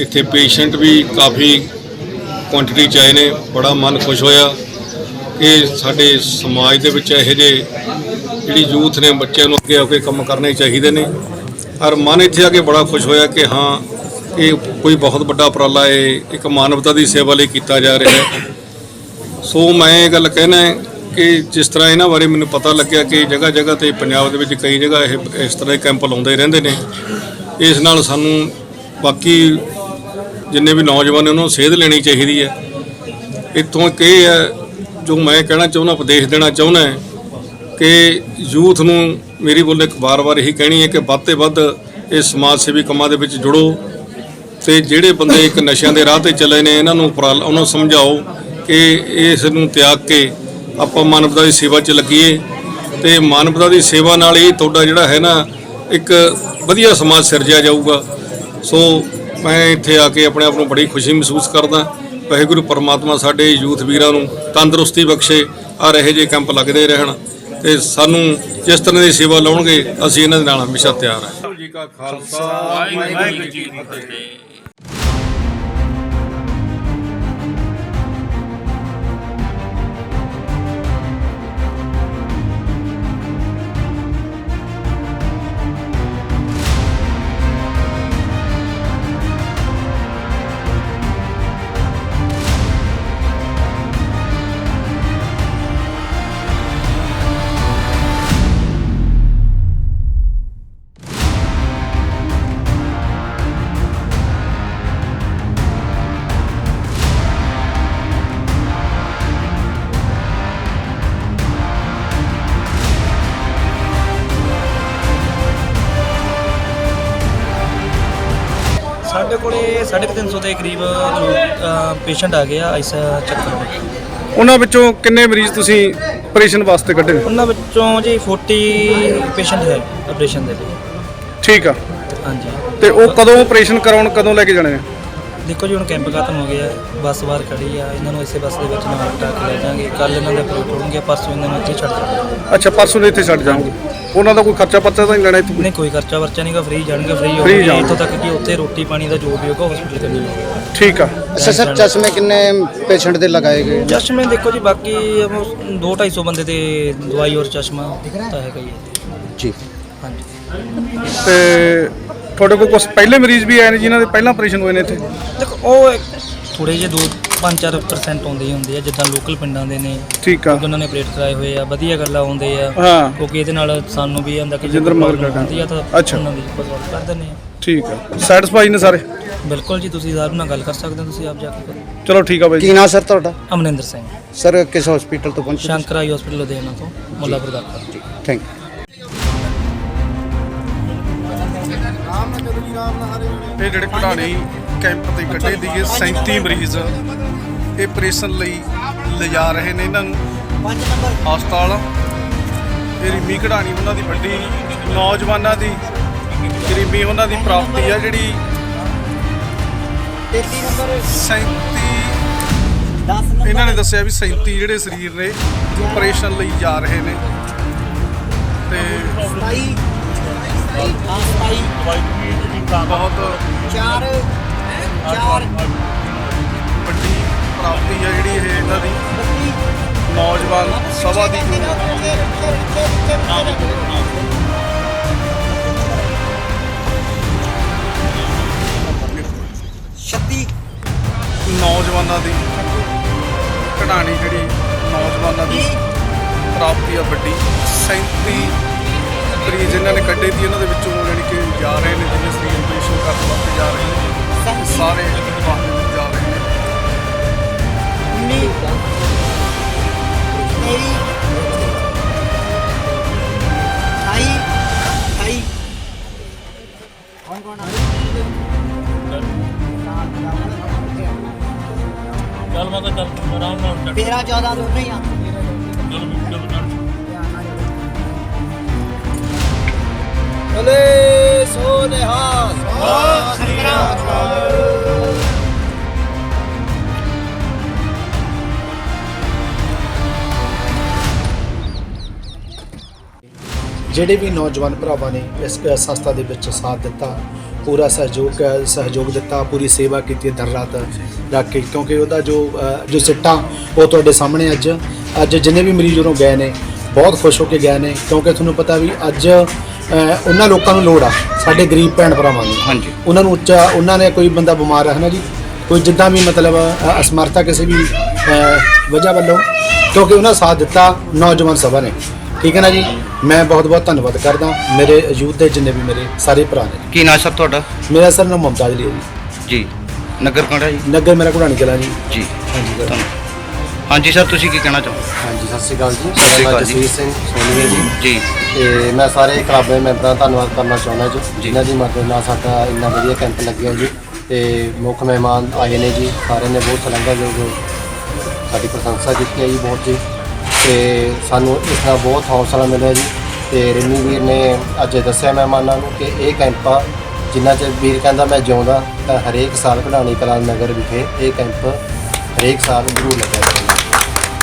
Speaker 11: ਇੱਥੇ ਪੇਸ਼ੈਂਟ ਵੀ ਕਾਫੀ ਕੁਆਂਟੀਟੀ ਚ ਆਏ ਨੇ, ਬੜਾ ਮਨ ਖੁਸ਼ ਹੋਇਆ ਕਿ ਸਾਡੇ ਸਮਾਜ ਦੇ ਵਿੱਚ ਇਹੋ ਜਿਹੇ ਜਿਹੜੀ ਯੂਥ ਨੇ ਬੱਚਿਆਂ ਨੂੰ ਅੱਗੇ ਆ ਕੇ ਕੰਮ ਕਰਨੇ ਚਾਹੀਦੇ ਨੇ। ਔਰ ਮਨ ਇੱਥੇ ਆ ਕੇ ਬੜਾ ਖੁਸ਼ ਹੋਇਆ ਕਿ ਹਾਂ, ਇਹ ਕੋਈ ਬਹੁਤ ਵੱਡਾ ਉਪਰਾਲਾ ਹੈ, ਇੱਕ ਮਾਨਵਤਾ ਦੀ ਸੇਵਾ ਲਈ ਕੀਤਾ ਜਾ ਰਿਹਾ ਹੈ। ਸੋ ਮੈਂ ਇਹ ਗੱਲ ਕਹਿਣਾ ਕਿ ਜਿਸ ਤਰ੍ਹਾਂ ਇਹਨਾਂ ਬਾਰੇ ਮੈਨੂੰ ਪਤਾ ਲੱਗਿਆ ਕਿ ਜਗ੍ਹਾ ਜਗ੍ਹਾ ਤੇ ਪੰਜਾਬ ਦੇ ਵਿੱਚ ਕਈ ਜਗ੍ਹਾ ਇਹ ਇਸ ਤਰ੍ਹਾਂ ਦੇ ਕੈਂਪ ਲਾਉਂਦੇ ਰਹਿੰਦੇ ਨੇ। ਇਸ ਨਾਲ ਸਾਨੂੰ ਬਾਕੀ ਜਿੰਨੇ ਵੀ ਨੌਜਵਾਨ ਨੇ ਉਹਨਾਂ ਨੂੰ ਸੇਧ ਲੈਣੀ ਚਾਹੀਦੀ ਹੈ। ਇੱਥੋਂ ਇੱਕ ਇਹ ਹੈ, ਜੋ ਮੈਂ ਕਹਿਣਾ ਚਾਹੁੰਦਾ, ਉਪਦੇਸ਼ ਦੇਣਾ ਚਾਹੁੰਦਾ ਕਿ ਯੂਥ ਨੂੰ ਮੇਰੀ ਬੋਲ ਇੱਕ ਵਾਰ-ਵਾਰ ਇਹੀ ਕਹਿਣੀ ਹੈ ਕਿ ਵੱਧ ਤੇ ਵੱਧ ਇਹ ਸਮਾਜ ਸੇਵੀ ਕੰਮਾਂ ਦੇ ਵਿੱਚ ਜੁੜੋ ਤੇ ਜਿਹੜੇ ਬੰਦੇ ਇੱਕ ਨਸ਼ਿਆਂ ਦੇ ਰਾਹ ਤੇ ਚੱਲੇ ਨੇ, ਇਹਨਾਂ ਨੂੰ ਉਪਰਾਲ ਉਹਨਾਂ ਨੂੰ ਸਮਝਾਓ ਕਿ ਇਸ ਨੂੰ ਤਿਆਗ ਕੇ ਆਪਾਂ ਮਾਨਵਤਾ ਦੀ ਸੇਵਾ 'ਚ ਲੱਗੀਏ ਤੇ ਮਾਨਵਤਾ ਦੀ ਸੇਵਾ ਨਾਲ ਹੀ ਤੁਹਾਡਾ ਜਿਹੜਾ ਹੈ ਨਾ ਇੱਕ ਵਧੀਆ ਸਮਾਜ ਸਿਰਜਿਆ ਜਾਊਗਾ। ਸੋ ਮੈਂ ਇੱਥੇ ਆ ਕੇ ਆਪਣੇ ਆਪ ਨੂੰ ਬੜੀ ਖੁਸ਼ੀ ਮਹਿਸੂਸ ਕਰਦਾ। ਵਾਹਿਗੁਰੂ ਪਰਮਾਤਮਾ ਸਾਡੇ ਯੂਥ ਵੀਰਾਂ ਨੂੰ ਤੰਦਰੁਸਤੀ ਬਖਸ਼ੇ ਆ ਰਹੇ ਜੇ ਕੈਂਪ ਲੱਗਦੇ ਰਹਿਣ ਤੇ ਸਾਨੂੰ ਜਿਸ ਤਰ੍ਹਾਂ ਦੀ ਸੇਵਾ ਲਾਉਣਗੇ, ਅਸੀਂ ਇਹਨਾਂ ਦੇ ਨਾਲ ਹਮੇਸ਼ਾ ਤਿਆਰ ਹਾਂ। ਜੀ ਕਾ ਖਾਲਸਾ, ਵਾਹਿਗੁਰੂ ਜੀ ਕੀ ਫਤਿਹ।
Speaker 12: ਸਾਡੇ ਕੋਲੇ 350 ਦੇ ਕਰੀਬ ਪੇਸ਼ੈਂਟ ਆ ਗਏ ਆ ਇਸ ਚੱਕਰ
Speaker 3: ਉਹਨਾਂ ਵਿੱਚੋਂ ਕਿੰਨੇ ਮਰੀਜ਼ ਤੁਸੀਂ ਆਪਰੇਸ਼ਨ ਵਾਸਤੇ ਕੱਢੇ? ਨੇ
Speaker 12: ਉਹਨਾਂ ਵਿੱਚੋਂ ਜੀ 40 ਪੇਸ਼ੈਂਟ ਹੈ ਆਪਰੇਸ਼ਨ ਦੇ ਲਈ।
Speaker 3: ਠੀਕ ਆ।
Speaker 12: ਹਾਂਜੀ।
Speaker 3: ਤੇ ਉਹ ਕਦੋਂ ਆਪਰੇਸ਼ਨ ਕਰਾਉਣ ਕਦੋਂ ਲੈ ਕੇ ਜਾਣੇ ਨੇ
Speaker 12: ਦੇਖੋ ਜੀ ਹੁਣ ਕੈਂਪ ਖਤਮ ਹੋ ਗਿਆ ਬੱਸ ਬਾਹਰ ਖੜੀ ਆ ਇਹਨਾਂ ਨੂੰ ਇਸੇ ਬੱਸ ਦੇ ਵਿੱਚ ਨਾਲ ਬਿਠਾ ਕੇ ਲੈ ਜਾਾਂਗੇ। ਕੱਲ ਇਹਨਾਂ ਦੇ ਆਪਰੇਟ ਹੋਣਗੇ ਪਰਸੋਂ ਇਹਨਾਂ ਨੂੰ ਇੱਥੇ ਛੱਡ ਜਾਵਾਂਗੇ
Speaker 3: ਅੱਛਾ ਪਰਸੋਂ ਨੂੰ ਇੱਥੇ ਛੱਡ ਜਾਓਗੇ ਉਹਨਾਂ ਦਾ ਕੋਈ ਖਰਚਾ ਪਰਚਾ ਤਾਂ ਨਹੀਂ ਲੈਣਾ ਇੱਥੋਂ?
Speaker 12: ਨਹੀਂ ਕੋਈ ਖਰਚਾ ਵਰਚਾ ਨਹੀਂਗਾ ਫ੍ਰੀ ਜਾਣਗੇ ਫ੍ਰੀ ਹੋਣਗੇ।
Speaker 3: ਜਾਣਗੇ।
Speaker 12: ਇੱਥੋਂ ਤੱਕ ਕਿ ਉੱਥੇ ਰੋਟੀ ਪਾਣੀ ਦਾ ਜੋ ਵੀ ਹੋਗਾ ਹਸਪੀਟਲ ਕਰਨੀ ਹੋਊਗਾ।
Speaker 3: ਠੀਕ ਆ।
Speaker 13: ਅੱਛਾ ਸਰ ਚਸ਼ਮੇ ਕਿੰਨੇ ਪੇਸ਼ੈਂਟ ਦੇ ਲਗਾਏ ਗਏ?
Speaker 12: ਚਸ਼ਮੇ ਦੇਖੋ ਜੀ ਬਾਕੀ 2 250 ਬੰਦੇ ਦੇ ਦਵਾਈ ਔਰ ਚਸ਼ਮਾ ਤਾਂ ਹੈਗਾ ਹੀ ਹੈ।
Speaker 13: ਜੀ।
Speaker 12: ਹਾਂਜੀ।
Speaker 3: ਤੇ ਤੁਹਾਡੇ ਕੋਲ ਕੁਝ ਪਹਿਲੇ ਮਰੀਜ਼ ਵੀ ਆਏ ਨੇ ਜਿਨ੍ਹਾਂ ਦੇ ਪਹਿਲਾਂ ਆਪਰੇਸ਼ਨ ਹੋਏ ਨੇ ਇੱਥੇ?
Speaker 12: ਦੇਖੋ ਉਹ ਥੋੜੇ ਜਿਹੇ ਦੋ 5-4% ਆਉਂਦੇ ਹੀ ਹੁੰਦੇ ਆ ਜਿੱਦਾਂ ਲੋਕਲ ਪਿੰਡਾਂ ਦੇ ਨੇ।
Speaker 3: ਠੀਕ ਆ।
Speaker 12: ਕਿਉਂਕਿ ਉਹਨਾਂ ਨੇ ਆਪਰੇਟ ਕਰਾਏ ਹੋਏ ਆ ਵਧੀਆ ਗੱਲਾਂ ਆਉਂਦੇ ਆ।
Speaker 3: ਹਾਂ।
Speaker 12: ਕਿਉਂਕਿ ਇਹਦੇ ਨਾਲ ਸਾਨੂੰ ਵੀ ਆਂਦਾ ਕਿ
Speaker 3: ਜਿੰਦਰ ਮਗਰ।
Speaker 12: ਹੁੰਦੀ ਆ ਤਾਂ
Speaker 3: ਅੱਛਾ।
Speaker 12: ਉਹਨਾਂ ਦੀ ਬਦਲਾਅ ਕਰ ਦਿੰਦੇ ਆ।
Speaker 3: ਠੀਕ ਆ। ਸੈਟੀਸਫਾਈ ਨੇ ਸਾਰੇ?
Speaker 12: ਬਿਲਕੁਲ ਜੀ ਤੁਸੀਂ ਸਾਹਿਬ ਨਾਲ ਗੱਲ ਕਰ ਸਕਦੇ ਹੋ ਤੁਸੀਂ ਆਪ ਜਾ ਕੇ ਕਰੋ।
Speaker 3: ਚਲੋ ਠੀਕ ਆ ਬਾਈ ਜੀ।
Speaker 13: ਕੀ ਨਾਂ ਸਰ ਤੁਹਾਡਾ?
Speaker 12: ਅਮਰਿੰਦਰ ਸਿੰਘ।
Speaker 13: ਸਰ ਕਿਸ ਹਸਪੀਟਲ ਤੋਂ ਪਹੁੰਚੇ
Speaker 12: ਸ਼ੰਕਰਾਈ ਹਸਪੀਟਲ ਲੁਧਿਆਣਾ ਤੋਂ ਮੁੱਲਾਪੁਰ ਦਾ।
Speaker 13: ਥੈਂਕ
Speaker 3: ਇਹ ਜਿਹੜੇ ਕਢਾਣੀ ਕੈਂਪ ਤੇ ਕੱਢੇ ਦੀਏ 37 ਮਰੀਜ਼ ਇਹ ਆਪਰੇਸ਼ਨ ਲਈ ਲਿਜਾ ਰਹੇ ਨੇ ਇਹਨਾਂ ਨੂੰ। ਹਸਪਤਾਲ। ਇਹ ਰਿਮੀ ਕਢਾਣੀ ਉਹਨਾਂ ਦੀ ਵੱਡੀ ਨੌਜਵਾਨਾਂ ਦੀ ਗਰੀਬੀ ਉਹਨਾਂ ਦੀ ਪ੍ਰਾਪਤੀ ਆ ਜਿਹੜੀ 37 ਇਹਨਾਂ ਨੇ ਦੱਸਿਆ ਵੀ 37 ਜਿਹੜੇ ਸਰੀਰ ਨੇ ਆਪਰੇਸ਼ਨ ਲਈ ਜਾ ਰਹੇ ਨੇ। ਤੇ ਬਹੁਤ
Speaker 4: ਚਾਰ ਚਾਰ
Speaker 3: ਵੱਡੀ ਪ੍ਰਾਪਤੀ ਹੈ ਜਿਹੜੀ ਇਹ ਇਹਨਾਂ ਦੀ ਨੌਜਵਾਨ ਸਭਾ ਦੀ
Speaker 4: ਛੱਤੀ।
Speaker 3: ਨੌਜਵਾਨਾਂ ਦੀ ਕਢਾਣੀ ਜਿਹੜੀ ਨੌਜਵਾਨਾਂ ਦੀ ਪ੍ਰਾਪਤੀ ਆ ਵੱਡੀ। 37 ਮਰੀਜ਼ ਇਹਨਾਂ ਨੇ ਕੱਢੇ ਦੀ ਇਹਨਾਂ ਦੇ ਵਿੱਚੋਂ ਯਾਨੀ ਕਿ ਜਾ ਰਹੇ ਨੇ ਜਿਵੇਂ ਸਰੀਰ ਆਪਰੇਸ਼ਨ ਕਰਨ ਵਾਸਤੇ ਜਾ ਰਹੇ ਨੇ। ਸਾਰੇ ਵਾਹਨ ਜਾ ਰਹੇ ਨੇ।
Speaker 4: ਤੇਈ ਅਠਾਈ ਅਠਾਈ ਕੌਣ ਕੌਣ ਆ
Speaker 9: ਚੱਲ ਮਾਤਾ ਚੱਲ ਆਰਾਮ ਨਾਲ।
Speaker 4: ਤੇਰਾਂ ਚੌਦਾਂ ਦੋਨੇ ਹੀ ਆ
Speaker 6: ਭਲੇ ਸੋ ਨਿਹਾਲ
Speaker 4: ਜਿਹੜੇ ਵੀ ਨੌਜਵਾਨ ਭਰਾਵਾਂ ਨੇ ਇਸ ਸੰਸਥਾ ਦੇ ਵਿੱਚ ਸਾਥ ਦਿੱਤਾ, ਪੂਰਾ ਸਹਿਯੋਗ ਸਹਿਯੋਗ ਦਿੱਤਾ, ਪੂਰੀ ਸੇਵਾ ਕੀਤੀ ਦਰ ਰਾਤ। ਰੱਖ ਕੇ ਕਿਉਂਕਿ ਉਹਦਾ ਜੋ ਜੋ ਸਿੱਟਾ, ਉਹ ਤੁਹਾਡੇ ਸਾਹਮਣੇ ਅੱਜ ਅੱਜ ਜਿੰਨੇ ਵੀ ਮਰੀਜ਼ ਉਰੋਂ ਗਏ ਨੇ, ਬਹੁਤ ਖੁਸ਼ ਹੋ ਕੇ ਗਏ ਨੇ, ਕਿਉਂਕਿ ਤੁਹਾਨੂੰ ਪਤਾ ਵੀ ਅੱਜ ਉਹਨਾਂ ਲੋਕਾਂ ਨੂੰ ਲੋੜ ਆ ਸਾਡੇ ਗਰੀਬ ਭੈਣ ਭਰਾਵਾਂ ਨੂੰ
Speaker 13: ਹਾਂਜੀ।
Speaker 4: ਉਹਨਾਂ ਨੂੰ ਉੱਚਾ ਉਹਨਾਂ ਨੇ ਕੋਈ ਬੰਦਾ ਬਿਮਾਰ ਹੈ ਨਾ ਜੀ? ਕੋਈ ਜਿੱਦਾਂ ਵੀ ਮਤਲਬ ਅ, ਅਸਮਰਥਾ ਕਿਸੇ ਵੀ ਅ, ਵਜ੍ਹਾ ਵੱਲੋਂ ਕਿਉਂਕਿ ਉਹਨਾਂ ਸਾਥ ਦਿੱਤਾ ਨੌਜਵਾਨ ਸਭਾ ਨੇ। ਠੀਕ ਹੈ ਨਾ ਜੀ? ਮੈਂ ਬਹੁਤ ਬਹੁਤ ਧੰਨਵਾਦ ਕਰਦਾ ਮੇਰੇ ਯੂਥ ਦੇ ਜਿੰਨੇ ਵੀ ਮੇਰੇ ਸਾਰੇ ਭਰਾ ਨੇ।
Speaker 14: ਕੀ ਨਾਂ ਸਰ ਤੁਹਾਡਾ?
Speaker 4: ਮੇਰਾ ਸਰ ਨਾਮ ਮੁਮਤਾਜ ਲਈ ਹੈ ਜੀ।
Speaker 14: ਜੀ। ਨਗਰ ਕਿਹੜਾ ਜੀ?
Speaker 4: ਨਗਰ ਮੇਰਾ ਘੁੜਾਣੀ ਕਲਾ ਜੀ।
Speaker 14: ਜੀ।
Speaker 4: ਹਾਂਜੀ ਸਰ।
Speaker 14: ਧੰਨਵਾਦ। ਹਾਂਜੀ ਸਰ ਤੁਸੀਂ ਕੀ ਕਹਿਣਾ ਚਾਹੋ
Speaker 15: ਹਾਂਜੀ ਸਤਿ ਸ਼੍ਰੀ ਅਕਾਲ ਜੀ।
Speaker 14: ਸਤਿ ਸ਼੍ਰੀ ਅਕਾਲ ਜੀ।
Speaker 15: ਜਸਵੀਰ ਸਿੰਘ ਸੋਨੀਆ ਜੀ।
Speaker 14: ਜੀ।
Speaker 15: ਤੇ ਮੈਂ ਸਾਰੇ ਕਲੱਬ ਦੇ ਮੈਂਬਰਾਂ ਦਾ ਧੰਨਵਾਦ ਕਰਨਾ ਚਾਹੁੰਦਾ ਜੀ। ਜਿਨ੍ਹਾਂ ਦੀ ਮਦਦ ਨਾਲ ਸਾਡਾ ਇੰਨਾ ਵਧੀਆ ਕੈਂਪ ਲੱਗਿਆ ਜੀ। ਤੇ ਮੁੱਖ ਮਹਿਮਾਨ ਆਏ ਨੇ ਜੀ। ਸਾਰਿਆਂ ਨੇ ਬਹੁਤ ਸ਼ਲਾਘਾਯੋਗ ਸਾਡੀ ਪ੍ਰਸ਼ੰਸਾ ਕੀਤੀ ਹੈ ਜੀ ਬਹੁਤ ਜੀ। ਤੇ ਸਾਨੂੰ ਇਸ ਨਾਲ ਬਹੁਤ ਹੌਸਲਾ ਮਿਲਿਆ ਜੀ। ਤੇ ਰਿੰਨੀ ਵੀਰ ਨੇ ਅੱਜ ਦੱਸਿਆ ਮਹਿਮਾਨਾਂ ਨੂੰ ਕਿ ਇਹ ਕੈਂਪ ਆ ਜਿੰਨਾ ਚਿਰ ਵੀਰ ਕਹਿੰਦਾ ਮੈਂ ਜਿਉਂਦਾ ਤਾਂ ਹਰੇਕ ਸਾਲ ਕਢਾਣੀ ਕਲਾ ਨਗਰ ਵਿਖੇ ਇਹ ਕੈਂਪ ਹਰੇਕ ਸਾਲ ਜ਼ਰੂਰ ਲੱਗਿਆ ਜਾਏਗਾ